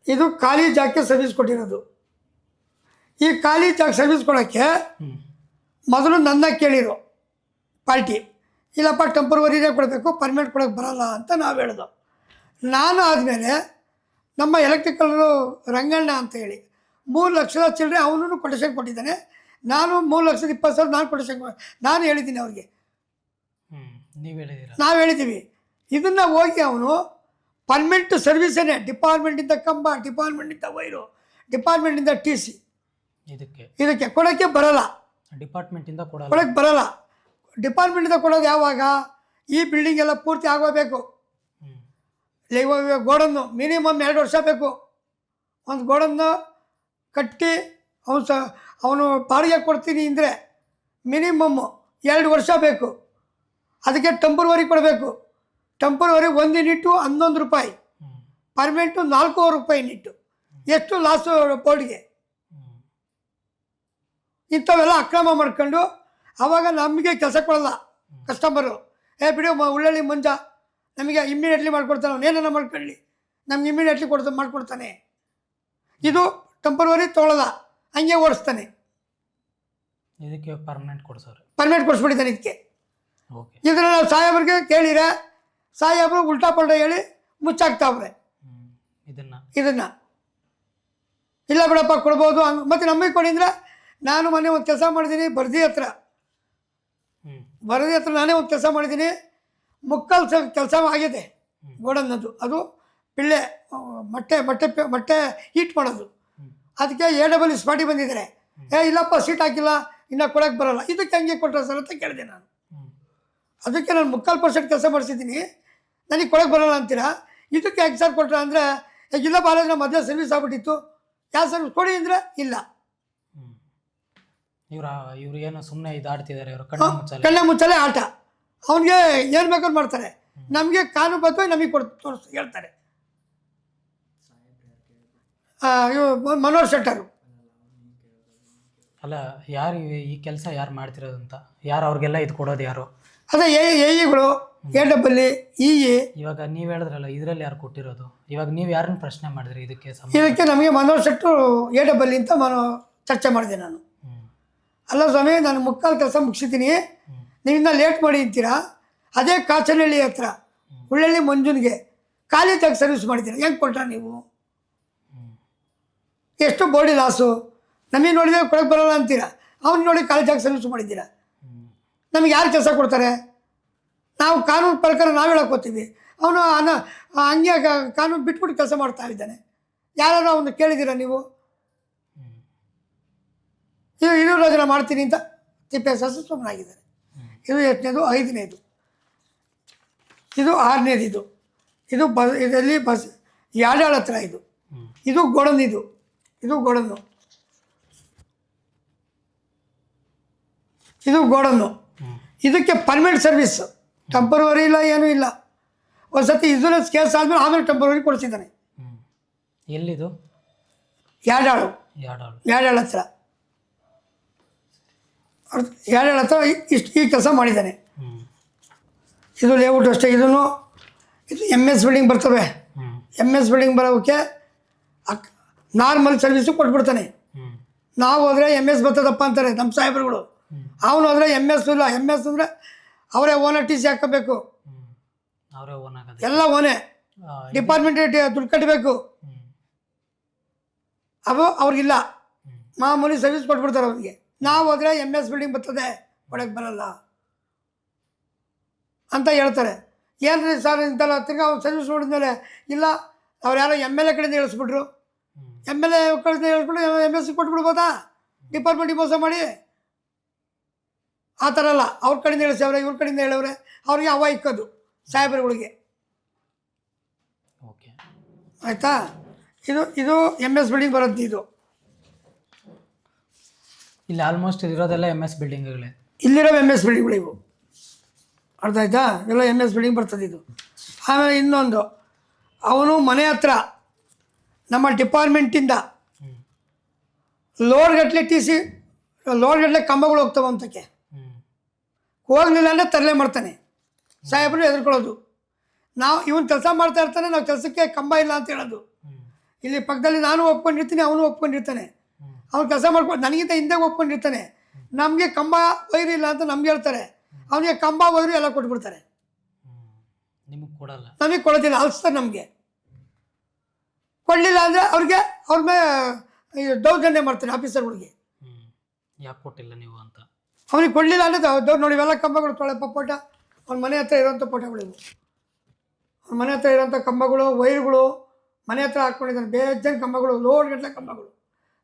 ಇದು ಖಾಲಿ ಜಾಗಕ್ಕೆ ಸರ್ವಿಸ್ ಕೊಟ್ಟಿರೋದು. ಈ ಖಾಲಿ ಜಾಗ ಸರ್ವಿಸ್ ಕೊಡೋಕ್ಕೆ ಮೊದಲು ನನ್ನ ಕೇಳಿರು ಪಾರ್ಟಿ. ಇಲ್ಲಪ್ಪ ಟೆಂಪ್ರವರಿನೇ ಕೊಡಬೇಕು ಪರ್ಮಿಟ್ ಕೊಡೋಕ್ಕೆ ಬರಲ್ಲ ಅಂತ ನಾವು ಹೇಳಿದು. ನಾನು ಆದಮೇಲೆ ನಮ್ಮ ಎಲೆಕ್ಟ್ರಿಕಲ್ ರಂಗಣ್ಣ ಅಂತ ಹೇಳಿ. ಮೂರು ಲಕ್ಷದ ಚಿಲ್ಲರೆ ಅವನು ಕೊಟೇಶನ್ ಕೊಟ್ಟಿದ್ದಾನೆ. ನಾನು ಮೂರು ಲಕ್ಷದ ಇಪ್ಪತ್ತು ಸಾವಿರ ನಾನು ಕೊಟೇಶನ್ ನಾನು ಹೇಳಿದ್ದೀನಿ ಅವ್ರಿಗೆ. ನೀವು ಹೇಳಿದ್ದೀರಾ? ನಾವು ಹೇಳಿದ್ದೀವಿ. ಇದನ್ನು ಹೋಗಿ ಅವನು ಪರ್ಮನೆಂಟ್ ಸರ್ವಿಸೇನೆ ಡಿಪಾರ್ಟ್ಮೆಂಟಿಂದ ಕಂಬ ಡಿಪಾರ್ಟ್ಮೆಂಟಿಂದ ವೈರು ಡಿಪಾರ್ಟ್ಮೆಂಟಿಂದ ಟಿ ಸಿ. ಇದಕ್ಕೆ? ಇದಕ್ಕೆ ಕೊಡೋಕ್ಕೆ ಬರಲ್ಲ. ಡಿಪಾರ್ಟ್ಮೆಂಟಿಂದ ಕೊಡೋಕ್ಕೆ ಬರಲ್ಲ. ಡಿಪಾರ್ಟ್ಮೆಂಟಿಂದ ಕೊಡೋದು ಯಾವಾಗ? ಈ ಬಿಲ್ಡಿಂಗ್ ಎಲ್ಲ ಪೂರ್ತಿ ಆಗೋಬೇಕು. ಇವಾಗ ಗೋಡನ್ನು ಮಿನಿಮಮ್ ಎರಡು ವರ್ಷ ಬೇಕು. ಒಂದು ಗೋಡನ್ನು ಕಟ್ಟಿ ಅವನು ಸ ಅವನು ಬಾಡಿಗೆ ಕೊಡ್ತೀನಿ ಅಂದರೆ ಮಿನಿಮಮ್ಮು ಎರಡು ವರ್ಷ ಬೇಕು. ಅದಕ್ಕೆ ಟೆಂಪರ್ವರಿ ಕೊಡಬೇಕು. ಟೆಂಪರ್ವರಿ ಒಂದು ಯೂನಿಟ್ಟು ಹನ್ನೊಂದು ರೂಪಾಯಿ. ಪರ್ಮೆಂಟು ನಾಲ್ಕೂವರೆ ರೂಪಾಯಿ ಯೂನಿಟ್ಟು ಎಷ್ಟು ಲಾಸು ಬೋರ್ಡ್ಗೆ. ಇಂಥವೆಲ್ಲ ಅಕ್ರಮ ಮಾಡ್ಕೊಂಡು ಆವಾಗ ನಮಗೆ ಕೆಲಸ ಕೊಡಲ್ಲ ಕಸ್ಟಮರು ಏ ಬಿಡಿ ಉಳ್ಳಳ್ಳಿ ಮಂಜ. ನಮಗೆ ಇಮ್ಮಿಡಿಯೇಟ್ಲಿ ಮಾಡಿಕೊಡ್ತಾನೆ ಅವನು. ಏನನ್ನ ಮಾಡ್ಕೊಳ್ಳಿ? ನಮ್ಗೆ ಇಮ್ಮಿಡಿಯೇಟ್ಲಿ ಕೊಡ್ತಾ ಮಾಡಿಕೊಡ್ತಾನೆ. ಇದು ಟೆಂಪರ್ವರಿ ತೊಗೊಳಲ್ಲ. ಹಂಗೆ ಓಡಿಸ್ತಾನೆ. ಇದಕ್ಕೆ ಪರ್ಮನೆಂಟ್ ಕೊಡ್ಸೋರು. ಪರ್ಮನೆಂಟ್ ಕೊಡಿಸ್ಬಿಟ್ಟಿದ್ದಾನೆ ಇದಕ್ಕೆ. ಓಕೆ ಇದನ್ನು ನಾವು ಸಾಹೇಬ್ರಿಗೆ ಕೇಳಿರ ಸಾಹೇಬರು ಉಲ್ಟಾ ಪಲ್ಟಾ ಹೇಳಿ ಮುಚ್ಚಾಕ್ತಾವ್ರೆ ಇದನ್ನ. ಇದನ್ನ. ಇಲ್ಲ ಬಿಡಪ್ಪ ಕೊಡ್ಬೋದು ಹಂಗೆ ಮತ್ತು ನಮಗೆ ಕೊಡಿ ಅಂದರೆ ನಾನು ಮೊನ್ನೆ ಒಂದು ಕೆಲಸ ಮಾಡಿದ್ದೀನಿ ಬರ್ದಿ ಹತ್ರ. ವರದಿ ಹತ್ರ ನಾನೇ ಒಂದು ಕೆಲಸ ಮಾಡಿದ್ದೀನಿ ಮುಕ್ಕಲ್ ಕೆಲಸ ಆಗಿದೆ ಗೋಡನ್ನದು ಅದು ಪಿಳ್ಳೆ ಮೊಟ್ಟೆ ಮೊಟ್ಟೆ ಮೊಟ್ಟೆ ಹೀಟ್ ಮಾಡೋದು. ಅದಕ್ಕೆ ಎ ಡಬಲ್ ಸ್ಪಾಟಿ ಬಂದಿದ್ದಾರೆ. ಏ ಇಲ್ಲಪ್ಪ ಸೀಟ್ ಹಾಕಿಲ್ಲ ಇನ್ನು ಕೊಡೋಕ್ಕೆ ಬರಲ್ಲ. ಇದಕ್ಕೆ ಹಂಗೆ ಕೊಟ್ಟರೆ ಸರ್ ಅಂತ ಕೇಳಿದೆ ನಾನು. ಅದಕ್ಕೆ ನಾನು ಮುಕ್ಕಾಲು ಪರ್ಸೆಂಟ್ ಕೆಲಸ ಮಾಡಿಸಿದ್ದೀನಿ. ನನಗೆ ಕೊಡೋಕ್ಕೆ ಬರಲ್ಲ ಅಂತೀರಾ? ಇದಕ್ಕೆ ಹೆಂಗೆ ಸರ್ ಕೊಟ್ರೆ ಅಂದರೆ ಇಲ್ಲ ನಮ್ಮ ಮೊದಲೇ ಸರ್ವಿಸ್ ಆಗ್ಬಿಟ್ಟಿತ್ತು. ಯಾವ ಸರ್ವಿಸ್ ಕೊಡಿ ಅಂದರೆ ಇಲ್ಲ. ಇವರು ಇವ್ರ ಏನೋ ಸುಮ್ಮನೆ ಇದಾಡ್ತಿದ್ದಾರೆ ಕಣ್ಣ ಮುಚ್ಚಾಲೆ ಆಟ. ಅವನಿಗೆ ಏನು ಬೇಕಾದ್ರು ಮಾಡ್ತಾರೆ. ನಮಗೆ ಕಾನೂನುಬದ್ಧವಾಗಿ ನಮಗೆ ಕೊಡ್ ತೋರಿಸ್ ಹೇಳ್ತಾರೆ. ಇವು ಮನೋಹರ್ ಶೆಟ್ಟರು. ಅಲ್ಲ ಯಾರು ಈ- ಕೆಲಸ ಯಾರು ಮಾಡ್ತಿರೋದು ಅಂತ? ಯಾರು ಅವ್ರಿಗೆಲ್ಲ ಇದು ಕೊಡೋದು ಯಾರು? ಅದೇ ಎ ಎಇಗಳು ಎ ಡಬ್ಬಲ್ಲಿ ಇ ಇವಾಗ ನೀವು ಹೇಳಿದ್ರಲ್ಲ ಇದರಲ್ಲಿ ಯಾರು ಕೊಟ್ಟಿರೋದು? ಇವಾಗ ನೀವು ಯಾರನ್ನ ಪ್ರಶ್ನೆ ಮಾಡಿದ್ರಿ ಇದಕ್ಕೆ ಸಂಬಂಧ? ಇದಕ್ಕೆ ನಮಗೆ ಮನೋಹರ್ ಶೆಟ್ಟರು ಎ ಡಬ್ಬಲ್ಲಿ ಅಂತ ಮನೋ ಚರ್ಚೆ ಮಾಡಿದೆ ನಾನು. ಅಲ್ಲ ಸ್ವಾಮಿ ನಾನು ಮುಕ್ಕಾಲು ಕೆಲಸ ಮುಗಿಸಿದ್ದೀನಿ. ನೀವಿನ್ನ ಲೇಟ್ ಮಾಡಿ ಅಂತೀರಾ? ಅದೇ ಕಾಚನಹಳ್ಳಿ ಹತ್ರ ಉಳ್ಳಳ್ಳಿ ಮಂಜುನಿಗೆ ಖಾಲಿ ಜಾಗ ಸರ್ವಿಸ್ ಮಾಡಿದ್ದೀರಾ? ಹೆಂಗೆ ಕೊಟ್ರ ನೀವು? ಎಷ್ಟು ಬೋಡಿ ಲಾಸು ನಮಗೆ ನೋಡಿದ್ರೆ ಕೊಡಕ್ಕೆ ಬರೋಲ್ಲ ಅಂತೀರಾ? ಅವ್ನು ನೋಡಿ ಖಾಲಿ ಜಾಗ ಸರ್ವಿಸ್ ಮಾಡಿದ್ದೀರಾ? ನಮಗೆ ಯಾರು ಕೆಲಸ ಕೊಡ್ತಾರೆ? ನಾವು ಕಾನೂನು ಪ್ರಕಾರ ನಾವು ಹೇಳಕ್ಕೋತೀವಿ ಅವನು ಅನ ಹಂಗೆ ಕಾನೂನು ಬಿಟ್ಬಿಟ್ಟು ಕೆಲಸ ಮಾಡ್ತಾ ಇದ್ದಾನೆ. ಯಾರು ಅವನು ಕೇಳಿದ್ದೀರಾ ನೀವು? ಹ್ಮ್. ಇದು ಜನ ಯೋಜನೆ ಮಾಡ್ತೀನಿ ಅಂತ ತಿಪ್ಪೇಶ್ವರ ಸುಮ್ಮನಾಗಿದ್ದಾರೆ. ಇದು ಎಷ್ಟನೇದು ಐದನೇದು. ಇದು ಆರನೇದು ಇದು. ಇದು ಬಸ್ ಇದರಲ್ಲಿ ಬಸ್ ಯಾಡ್ಯಾಳ ಹತ್ರ ಇದು? ಇದು ಗೊಡನ್ ಇದು ಇದು ಗೊಡನ್ನು ಇದು ಗೋಡನ್ನು ಇದಕ್ಕೆ ಪರ್ಮನೆಂಟ್ ಸರ್ವಿಸ್ ಟೆಂಪರವರಿ ಇಲ್ಲ ಏನೂ ಇಲ್ಲ. ಒಂದ್ಸತಿ ಇನ್ಸೂರೆನ್ಸ್ ಕೇಸ್ ಆದಮೇಲೆ ಆಮೇಲೆ ಟೆಂಪರವರಿ ಕೊಡಿಸಿದ್ದಾನೆ. ಎಲ್ಲಿದು? ಯಾಡಾಳು ಯಾಡಾಳು ಹತ್ರ? ಅರ್ಥ- ಯಾಡ್ಯಾಳ ಹತ್ರ ಇಷ್ಟು ಈ ಕೆಲಸ ಮಾಡಿದ್ದಾನೆ. ಇದು ಲೇಔಟ್ ಅಷ್ಟೇ ಇದನ್ನು ಇದು ಎಂ ಎಸ್ ಬಿಲ್ಡಿಂಗ್ ಬರ್ತವೆ. ಎಂ ಎಸ್ ಬಿಲ್ಡಿಂಗ್ ಬರೋಕ್ಕೆ ಅಕ್ ನಾರ್ಮಲ್ ಸರ್ವಿಸು ಕೊಟ್ಬಿಡ್ತಾನೆ. ನಾವು ಹೋದರೆ ಎಂ ಎಸ್ ಬರ್ತದಪ್ಪ ಅಂತಾರೆ ನಮ್ಮ ಸಾಹೇಬರುಗಳು. ಅವನು ಹೋದರೆ ಎಂ ಎಸ್ ಇಲ್ಲ ಎಂ ಎಸ್ ಅಂದರೆ ಅವರೇ ಓನರ್ ಟಿ ಸಿ ಹಾಕಬೇಕು. ಎಲ್ಲ ಓನೇ. ಡಿಪಾರ್ಟ್ಮೆಂಟ್ ದುಡ್ಡು ಕಟ್ಟಬೇಕು ಅವು ಅವ್ರಿಗಿಲ್ಲ. ಮಾಮೂಲಿ ಸರ್ವಿಸ್ ಕೊಟ್ಬಿಡ್ತಾರೆ ಅವ್ರಿಗೆ. ನಾವು ಹೋದರೆ ಎಂ ಎಸ್ ಬಿಲ್ಡಿಂಗ್ ಬರ್ತದೆ ಒಳಗೆ ಬರಲ್ಲ. ಅಂತ ಹೇಳ್ತಾರೆ. ಏನು ರೀ ಸರ್ ಇಂಥಲ್ಲ ತಿರ್ಗಾ ಅವ್ರು ಸರ್ವಿಸ್ ನೋಡಿದ್ಮೇಲೆ ಇಲ್ಲ ಅವ್ರು ಯಾರೋ ಎಂ ಎಲ್ ಎ ಕಡೆಯಿಂದ ಇಳಿಸ್ಬಿಟ್ರು. ಎಂ ಎಲ್ ಎ ಕಡೆಯಿಂದ ಇಳಿಸ್ಬಿಟ್ಟು ಎಂ ಎಸ್ ಸಿ ಕೊಟ್ಬಿಡ್ಬೋದಾ? ಡಿಪಾರ್ಟ್ಮೆಂಟ್ ಮೋಸ ಮಾಡಿ. ಆ ಥರ ಅಲ್ಲ ಅವ್ರ ಕಡೆಯಿಂದ ಇಳಿಸವ್ರೆ ಇವ್ರ ಕಡೆಯಿಂದ ಹೇಳವ್ರೆ ಅವ್ರಿಗೆ ಅವ ಇಕ್ಕೋದು ಸಾಹೇಬರುಗಳಿಗೆ. ಓಕೆ. ಆಯಿತಾ? ಇದು ಇದು ಎಂ ಎಸ್ ಬಿಲ್ಡಿಂಗ್ ಬರುತ್ತೆ ಇದು ಇಲ್ಲಿ ಆಲ್ಮೋಸ್ಟ್ ಇರೋದೆಲ್ಲ ಎಂ ಎಸ್ ಬಿಲ್ಡಿಂಗ್ಗಳೇ ಇಲ್ಲಿರೋ ಎಂ ಎಸ್ ಬಿಲ್ಡಿಂಗ್ಗಳು ಇವು. ಅರ್ಥ ಆಯ್ತಾ? ಎಲ್ಲ ಎಂ ಎಸ್ ಬಿಲ್ಡಿಂಗ್ ಬರ್ತದೆ ಇದು. ಆಮೇಲೆ ಇನ್ನೊಂದು ಅವನು ಮನೆ ಹತ್ರ ನಮ್ಮ ಡಿಪಾರ್ಟ್ಮೆಂಟಿಂದ ಹ್ಞೂ ಲೋಡ್ ಗಟ್ಟಲೆ ಟಿ ಸಿ ಲೋಡ್ ಗಟ್ಟಲೆ ಕಂಬಗಳು ಹೋಗ್ತವೆ ಅಂತಕ್ಕೆ. ಹೋಗಲಿಲ್ಲ ಹೋಗ್ಲಿಲ್ಲ ಅಂದರೆ ತರಲೆ ಮಾಡ್ತಾನೆ. ಸಾಹೇಬರು ಎದುರ್ಕೊಳ್ಳೋದು ನಾವು ಇವನು ಕೆಲಸ ಮಾಡ್ತಾ ಇರ್ತಾನೆ ನಾವು ಕೆಲಸಕ್ಕೆ ಕಂಬ ಇಲ್ಲ ಅಂತ ಹೇಳೋದು. ಇಲ್ಲಿ ಪಕ್ಕದಲ್ಲಿ ನಾನು ಒಪ್ಕೊಂಡಿರ್ತೀನಿ ಅವನು ಒಪ್ಕೊಂಡಿರ್ತಾನೆ. ಅವ್ನು ಕೆಲಸ ಮಾಡ್ಕೊಂಡು ನನಗಿಂತ ಹಿಂದೆ ಒಪ್ಕೊಂಡಿರ್ತಾನೆ. ನಮಗೆ ಕಂಬ ವೈರು ಇಲ್ಲ ಅಂತ ನಮ್ಗೆ ಹೇಳ್ತಾರೆ. ಅವನಿಗೆ ಕಂಬ ವೈರು ಎಲ್ಲ ಕೊಟ್ಬಿಡ್ತಾರೆ. ನಿಮಗೆ ಕೊಡಲ್ಲ. ನಮಗೆ ಕೊಡೋದಿಲ್ಲ ಅಲ್ಸ್ತಾರೆ ನಮಗೆ. ಕೊಡಲಿಲ್ಲ ಅಂದರೆ ಅವ್ರಿಗೆ ಅವ್ರ ಮೇಲೆ ದೌರ್ಜನ್ಯ ಮಾಡ್ತಾರೆ ಆಫೀಸರ್ಗಳಿಗೆ. ಹುಡುಗಿ ಯಾಕೆ ಕೊಟ್ಟಿಲ್ಲ ನೀವು ಅಂತ? ಅವನಿಗೆ ಕೊಡಲಿಲ್ಲ ಅಂದರೆ ದೌರ್ ನೋಡಿ ಇವೆಲ್ಲ ಕಂಬಗಳು ತೊಳೆಪ್ಪ ಪೋಟ. ಅವ್ನ ಮನೆ ಹತ್ರ ಇರೋಂಥ ಪೋಟಗಳು ಇವು. ಅವ್ನ ಮನೆ ಹತ್ರ ಇರೋಂಥ ಕಂಬಗಳು ವೈರ್ಗಳು ಮನೆ ಹತ್ರ ಹಾಕ್ಕೊಂಡಿದ್ದಾನೆ ಬೇಜಾನ್ ಕಂಬಗಳು ಲೋಡ್ ಗಟ್ಟಲೆ ಕಂಬಗಳು.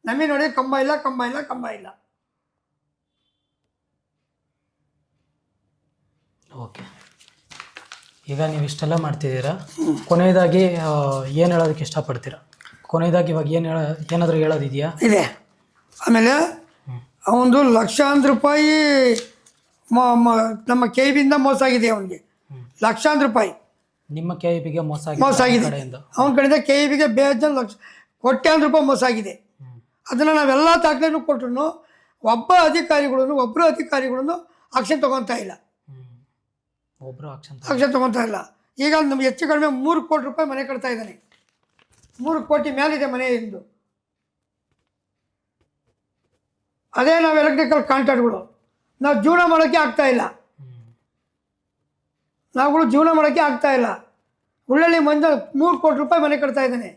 ನಮಗೆ ನೋಡಿ ಕಂಬ ಇಲ್ಲ ಕಂಬ ಇಲ್ಲ ಕಂಬ ಇಲ್ಲ. ಓಕೆ. ಈಗ ನೀವು ಇಷ್ಟೆಲ್ಲ ಮಾಡ್ತಿದ್ದೀರಾ? ಕೊನೆಯದಾಗಿ ಏನು ಹೇಳೋದಕ್ಕೆ ಇಷ್ಟಪಡ್ತೀರಾ? ಕೊನೆಯದಾಗಿ ಇವಾಗ ಏನು ಹೇಳ ಏನಾದರೂ ಹೇಳೋದಿದೆಯಾ? ಇದೆ. ಆಮೇಲೆ. ಅವನದು ಲಕ್ಷಾಂತರ ರೂಪಾಯಿ ನಮ್ಮ ಕೆ ಬಿಯಿಂದ ಮೋಸ ಆಗಿದೆ ಅವನಿಗೆ. ಲಕ್ಷಾಂತರ ರೂಪಾಯಿ. ನಿಮ್ಮ ಕೆ ಬಿಗೆ ಮೋಸ ಮೋಸ ಆಗಿದೆ. ಅವನ ಕಡೆಯಿಂದ ಕೆ ಬಿಗೆ ಬೇಜಾನ್ ಲಕ್ಷ ಕೋಟ್ಯಾಂತರ ರೂಪಾಯಿ ಮೋಸ ಆಗಿದೆ. ಅದನ್ನು ನಾವೆಲ್ಲ ದಾಖಲೆನೂ ಕೊಟ್ಟರು ಒಬ್ಬ ಅಧಿಕಾರಿಗಳನ್ನು ಒಬ್ಬರು ಅಧಿಕಾರಿಗಳನ್ನು ಆಕ್ಷನ್ ತೊಗೊತಾ ಇಲ್ಲ. ಒಬ್ಬರು ಆಕ್ಷನ್ ಆಕ್ಷನ್ ತೊಗೊತಾ ಇಲ್ಲ. ಈಗ ನಮ್ಗೆ ಹೆಚ್ಚು ಕಡಿಮೆ ಮೂರು ಕೋಟಿ ರೂಪಾಯಿ ಮನೆ ಕಟ್ತಾ ಇದ್ದಾನೆ. ಮೂರು ಕೋಟಿ ಮೇಲಿದೆ ಮನೆ ಇಂದು ಅದೇ ನಾವು ಎಲೆಕ್ಟ್ರಿಕಲ್ ಕಾಂಟ್ರಾಕ್ಟ್ಗಳು ನಾವು ಜೀವನ ಮಾಡೋಕ್ಕೆ ಆಗ್ತಾ ಇಲ್ಲ. ನಾವುಗಳು ಜೀವನ ಮಾಡೋಕ್ಕೆ ಆಗ್ತಾ ಇಲ್ಲ. ಉಳ್ಳಳ್ಳಿ ಮಂಜ ಮೂರು ಕೋಟಿ ರೂಪಾಯಿ ಮನೆ ಕಟ್ತಾ ಇದ್ದಾನೆ.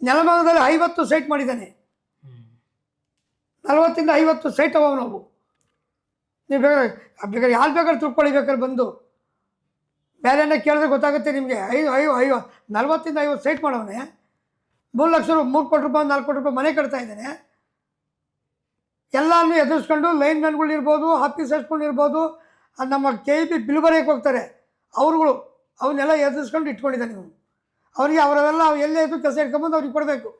ನೆಲಭಾಗದಲ್ಲಿ ಐವತ್ತು ಸೈಟ್ ಮಾಡಿದ್ದಾನೆ. ನಲವತ್ತಿಂದ ಐವತ್ತು ಸೈಟ್ ಅವ ನಾವು. ನೀವು ಬೇಕಾದ್ರೆ ಬೇಕಾದ್ರೆ ಯಾರು ಬೇಕಾದ್ರೆ ತಿಳ್ಕೊಳ್ಳಿ ಬೇಕಾದ್ರೆ ಬಂದು. ಬೇರೆಯನ್ನ ಕೇಳಿದ್ರೆ ಗೊತ್ತಾಗುತ್ತೆ ನಿಮಗೆ. ಐದು ಐದು ಐವ ನಲ್ವತ್ತಿಂದ ಐವತ್ತು ಸೈಟ್ ಮಾಡವನೆ. ಮೂರು ಲಕ್ಷ ರೂಪಾಯಿ ಮೂರು ಕೋಟಿ ರೂಪಾಯಿ, ನಾಲ್ಕು ಕೋಟಿ ರೂಪಾಯಿ ಮನೆ ಕಟ್ತಾ ಇದ್ದಾನೆ. ಎಲ್ಲಾನು ಎದುರಿಸ್ಕೊಂಡು ಲೈನ್ ಮ್ಯಾನ್ಗಳು ಇರ್ಬೋದು, ಆಫೀಸರ್ಸ್ಗಳು ಇರ್ಬೋದು ನಮ್ಮ ಕೆ ಇ ಪಿ ಬಿಲ್ ಬರೆಯಕ್ಕೆ ಹೋಗ್ತಾರೆ. ಅವ್ರುಗಳು ಅವನ್ನೆಲ್ಲ ಎದುರಿಸ್ಕೊಂಡು ಇಟ್ಕೊಂಡಿದ್ದಾನೆ ನೀವು ಅವರಿಗೆ ಅವರೆಲ್ಲ ಎಲ್ಲೇ ಇದ್ದು ಕೆಲಸ ಇಟ್ಕೊಂಬಂದು ಅವ್ರಿಗೆ ಕೊಡಬೇಕು.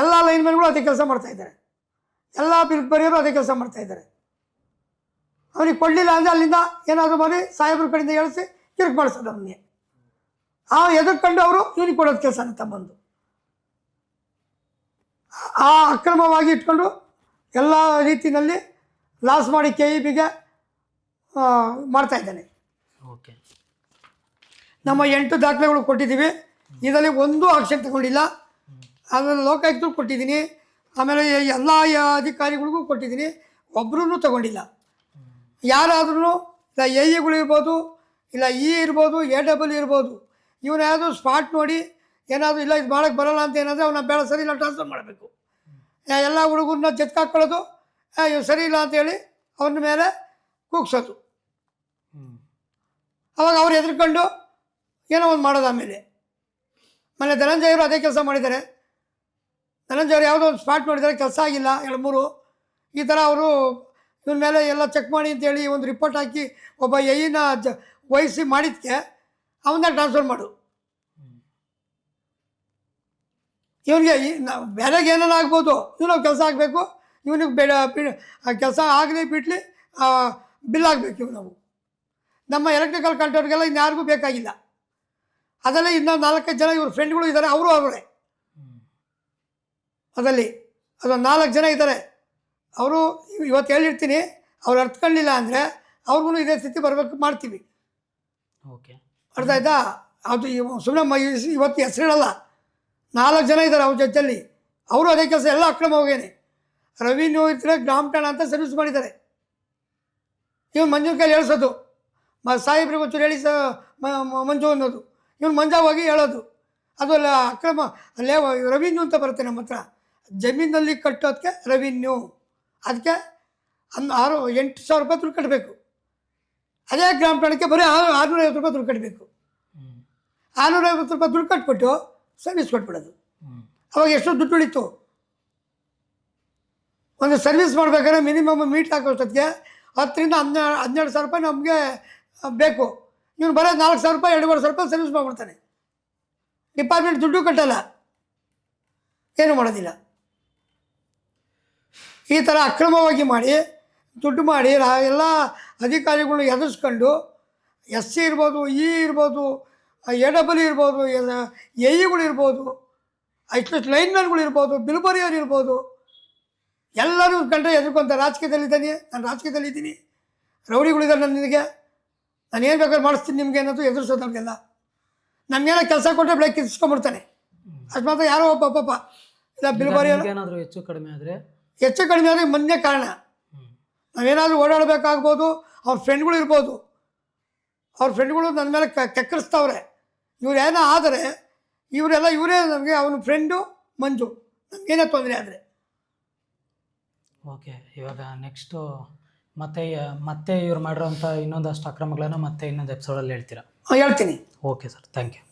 ಎಲ್ಲ ಲೈನ್ ಮ್ಯಾನ್ಗಳು ಅದೇ ಕೆಲಸ ಮಾಡ್ತಾ ಇದ್ದಾರೆ. ಎಲ್ಲ ಬಿಲ್ ಬರೆಯೋರು ಅದೇ ಕೆಲಸ ಮಾಡ್ತಾ ಇದ್ದಾರೆ. ಅವನಿಗೆ ಕೊಡಲಿಲ್ಲ ಅಂದರೆ ಅಲ್ಲಿಂದ ಏನಾದರೂ ಮಾಡಿ ಸಾಹೇಬ್ರ ಕಡೆಯಿಂದ ಹೇಳಿಸಿ ತಿರುಗಿ ಮಾಡಿಸೋದು ಅವನಿಗೆ. ಆ ಎದುರ್ಕೊಂಡು ಅವರು ಇವನಿಗೆ ಕೊಡೋದು ಕೆಲಸ ತಮ್ಮಂದು. ಆ ಅಕ್ರಮವಾಗಿ ಇಟ್ಕೊಂಡು ಎಲ್ಲ ರೀತಿಯಲ್ಲಿ ಲಾಸ್ ಮಾಡಿ ಕೆ ಇ ಬಿಗೆ ಮಾಡ್ತಾ ಇದ್ದಾನೆ. ಓಕೆ. ನಮ್ಮ ಎಂಟು ದಾಖಲೆಗಳು ಕೊಟ್ಟಿದ್ದೀವಿ. ಇದರಲ್ಲಿ ಒಂದೂ ಆಕ್ಷನ್ ತಗೊಂಡಿಲ್ಲ. ಆಮೇಲೆ ಲೋಕಾಯುಕ್ತರು ಕೊಟ್ಟಿದ್ದೀನಿ. ಆಮೇಲೆ ಎಲ್ಲ ಅಧಿಕಾರಿಗಳಿಗೂ ಕೊಟ್ಟಿದ್ದೀನಿ. ಒಬ್ಬರೂ ತಗೊಂಡಿಲ್ಲ. ಯಾರಾದ್ರೂ ಇಲ್ಲ ಎ ಇಗಳು ಇರ್ಬೋದು, ಇಲ್ಲ ಇ ಇರ್ಬೋದು, ಎ ಡಬಲ್ ಇರ್ಬೋದು, ಇವನ ಸ್ಪಾಟ್ ನೋಡಿ ಏನಾದರೂ ಇಲ್ಲ ಇದು ಮಾಡೋಕ್ಕೆ ಬರೋಲ್ಲ ಅಂತ ಏನಾದರೆ ಅವನ್ನ ಬೇಡ, ಸರಿ ಇಲ್ಲ, ಟ್ರಾನ್ಸ್ಫರ್ ಮಾಡಬೇಕು. ಎಲ್ಲ ಹುಡುಗರನ್ನ ಜತ್ಕಾಕೊಳ್ಳೋದು ಇವ್ ಸರಿ ಇಲ್ಲ ಅಂತೇಳಿ ಅವನ ಮೇಲೆ ಕೂಗ್ಸೋದು. ಅವಾಗ ಅವ್ರು ಹೆದರ್ಕೊಂಡು ಏನೋ ಒಂದು ಮಾಡೋದು ಆಮೇಲೆ. ಮೊನ್ನೆ ಧನಂಜಯರು ಅದೇ ಕೆಲಸ ಮಾಡಿದ್ದಾರೆ. ಧನಂಜಯರು ಯಾವುದೋ ಒಂದು ಸ್ಪಾಟ್ ಮಾಡಿದ್ದಾರೆ ಕೆಲಸ ಆಗಿಲ್ಲ, ಎರಡು ಮೂರು. ಈ ಥರ ಅವರು ಇವನ ಮೇಲೆ ಎಲ್ಲ ಚೆಕ್ ಮಾಡಿ ಅಂತೇಳಿ ಒಂದು ರಿಪೋರ್ಟ್ ಹಾಕಿ ಒಬ್ಬ ಎಯಿನ ಜ ವಹಿಸಿ ಮಾಡಿದ್ದಕ್ಕೆ ಅವನ್ನ ಟ್ರಾನ್ಸ್ಫರ್ ಮಾಡು. ಇವನಿಗೆ ಬೇರೆಗೆ ಏನೇನು ಆಗ್ಬೋದು, ಇವನು ಕೆಲಸ ಆಗಬೇಕು, ಇವನಿಗೆ ಬೇಡ ಕೆಲಸ ಆಗಲಿ ಬಿಡಲಿ ಬಿಲ್ ಆಗಬೇಕು ಇವು ನಾವು ನಮ್ಮ ಎಲೆಕ್ಟ್ರಿಕಲ್ ಕಂಟ್ರೋಲ್ಗೆಲ್ಲ ಇನ್ಯಾರಿಗೂ ಬೇಕಾಗಿಲ್ಲ. ಅದರಲ್ಲಿ ಇನ್ನೊಂದು ನಾಲ್ಕೈದು ಜನ ಇವ್ರ ಫ್ರೆಂಡ್ಗಳು ಇದ್ದಾರೆ ಅವರು ಅವರೇ. ಅದರಲ್ಲಿ. ಅದೊಂದು ನಾಲ್ಕು ಜನ ಇದ್ದಾರೆ. ಅವರು ಇವತ್ತು ಹೇಳಿರ್ತೀನಿ ಅವ್ರು ಅರ್ಥಕೊಳ್ಳಿಲ್ಲ ಅಂದರೆ ಅವ್ರಿಗೂ ಇದೇ ಸ್ಥಿತಿ ಬರಬೇಕು ಮಾಡ್ತೀವಿ. ಓಕೆ. ಅರ್ಥ ಆಯ್ತಾ? ಅದು ಸುಮ್ಮನೆ ಇವತ್ತು ಹೆಸರಿಡಲ್ಲ. ನಾಲ್ಕು ಜನ ಇದ್ದಾರೆ ಅವ್ರ ಜೊತೆಯಲ್ಲಿ. ಅವರು ಅದೇ ಕೆಲಸ ಎಲ್ಲ ಅಕ್ರಮ ಹೋಗೇನೆ. ರೆವಿನ್ಯೂ ಇದ್ರೆ ಗ್ರಾಮ ಠಾಣ ಅಂತ ಸರ್ವಿಸ್ ಮಾಡಿದ್ದಾರೆ. ಇವನು ಮಂಜು ಕೈಲಿ ಹೇಳಿಸೋದು. ಮ ಸಾಹೇಬ್ರಿಗೆ ಒಂಚೂರು ಹೇಳಿ ಸ ಮಂಜು ಅನ್ನೋದು. ಇವ್ನು ಮಂಜ ಹೋಗಿ ಹೇಳೋದು. ಅದು ಅಲ್ಲ ಅಕ್ರಮ ಅಲ್ಲೇ ರವಿನ್ಯೂ ಅಂತ ಬರುತ್ತೆ ನಮ್ಮ ಹತ್ರ. ಜಮೀನಲ್ಲಿ ಕಟ್ಟೋದಕ್ಕೆ ರೆವಿನ್ಯೂ ಅದಕ್ಕೆ ಹನ್ ಆರು ಎಂಟು ಸಾವಿರ ರೂಪಾಯಿ ದುಡ್ಡು ಕಟ್ಟಬೇಕು ಅದೇ ಗ್ರಾಮ ಪ್ರಾಣಕ್ಕೆ ಬರೀ ಆರು ಆರುನೂರೈವತ್ತು ರೂಪಾಯಿ ದುಡ್ಡು ಕಟ್ಟಬೇಕು ಆರುನೂರೈವತ್ತು ರೂಪಾಯಿ ದುಡ್ಡು ಕಟ್ಬಿಟ್ಟು ಸರ್ವಿಸ್ ಕೊಟ್ಬಿಡೋದು. ಅವಾಗ ಎಷ್ಟು ದುಡ್ಡು ಉಳಿತು. ಒಂದು ಸರ್ವಿಸ್ ಮಾಡಬೇಕಾದ್ರೆ ಮಿನಿಮಮ್ ಮೀಟ್ ಹಾಕೋಷ್ಟೊತ್ತಿಗೆ ಹತ್ತರಿಂದ ಹನ್ನೆರಡು ಹನ್ನೆರಡು ಸಾವಿರ ರೂಪಾಯಿ ನಮಗೆ ಬೇಕು. ಇವನು ಬರೋ ನಾಲ್ಕು ಸಾವಿರ ರೂಪಾಯಿ ಎರಡೂವರೆ ಸಾವಿರ ರೂಪಾಯಿ ಸರ್ವಿಸ್ ಮಾಡ್ಬಿಡ್ತಾನೆ. ಡಿಪಾರ್ಟ್ಮೆಂಟ್ ದುಡ್ಡು ಕಟ್ಟಲ್ಲ. ಏನು ಮಾಡೋದಿಲ್ಲ. ಈ ಥರ ಅಕ್ರಮವಾಗಿ ಮಾಡಿ, ದುಡ್ಡು ಮಾಡಿ ಎಲ್ಲ ಅಧಿಕಾರಿಗಳನ್ನ ಎದುರಿಸ್ಕೊಂಡು, ಎಸ್ ಸಿ ಇರ್ಬೋದು, ಇ ಇರ್ಬೋದು, ಎ ಡಬಲ್ ಇರ್ಬೋದು ಎ ಇಗಳು ಇರ್ಬೋದು ಅಷ್ಟು ಲೈನ್ಮನ್ಗಳು ಇರ್ಬೋದು ಬಿಲ್ಬರಿಯವ್ರು ಇರ್ಬೋದು, ಎಲ್ಲರೂ ಕಂಡ್ರೆ ಎದುರ್ಕೊಂತ ರಾಜಕೀಯದಲ್ಲಿದ್ದಾನೆ, ನಾನು ರಾಜಕೀಯದಲ್ಲಿದ್ದೀನಿ. ರೌಡಿಗಳಿದ್ದಾರೆ ನನಗೆ. ನಾನು ಏನು ಬೇಕಾದ್ರೆ ಮಾಡಿಸ್ತೀನಿ ನಿಮಗೆ ಅನ್ನೋದು ಎದುರಿಸೋದು ನಮಗೆಲ್ಲ ನಮಗೇನೋ ಕೆಲಸ ಕೊಟ್ಟರೆ ಬೆಳಗ್ಗೆ ಕಿಸ್ಕೊಂಡ್ಬಿಡ್ತಾನೆ ಅಷ್ಟು ಮಾತ್ರ ಯಾರೋ ಒಬ್ಬ ಪಾಪ. ಇಲ್ಲ, ಬಿಲ್ಬರಿಯರು. ಏನಾದರೂ ಹೆಚ್ಚು ಕಡಿಮೆ ಆದರೆ ಹೆಚ್ಚು ಕಡಿಮೆ ಆದರೆ ಮೊನ್ನೆ ಕಾರಣ. ನಾವೇನಾದರೂ ಓಡಾಡಬೇಕಾಗ್ಬೋದು ಅವ್ರ ಫ್ರೆಂಡ್ಗಳು ಇರ್ಬೋದು. ಅವ್ರ ಫ್ರೆಂಡ್ಗಳು ನನ್ನ ಮೇಲೆ ಕ ಕೆಕ್ಕರಿಸ್ತವ್ರೆ. ಇವ್ರು ಏನೋ ಆದರೆ ಇವರೆಲ್ಲ ಇವರೇ ನಮಗೆ ಅವನ ಫ್ರೆಂಡು ಮಂಜು. ನಮಗೇನೇ ತೊಂದರೆ ಆದರೆ. ಓಕೆ ಇವಾಗ ನೆಕ್ಸ್ಟು ಮತ್ತೆ ಮತ್ತೆ ಇವ್ರು ಮಾಡಿರೋಂಥ ಇನ್ನೊಂದಷ್ಟು ಅಕ್ರಮಗಳನ್ನು ಮತ್ತೆ ಇನ್ನೊಂದು ಎಪಿಸೋಡಲ್ಲಿ ಹೇಳ್ತೀರಾ? ಹೇಳ್ತೀನಿ. Okay sir thank you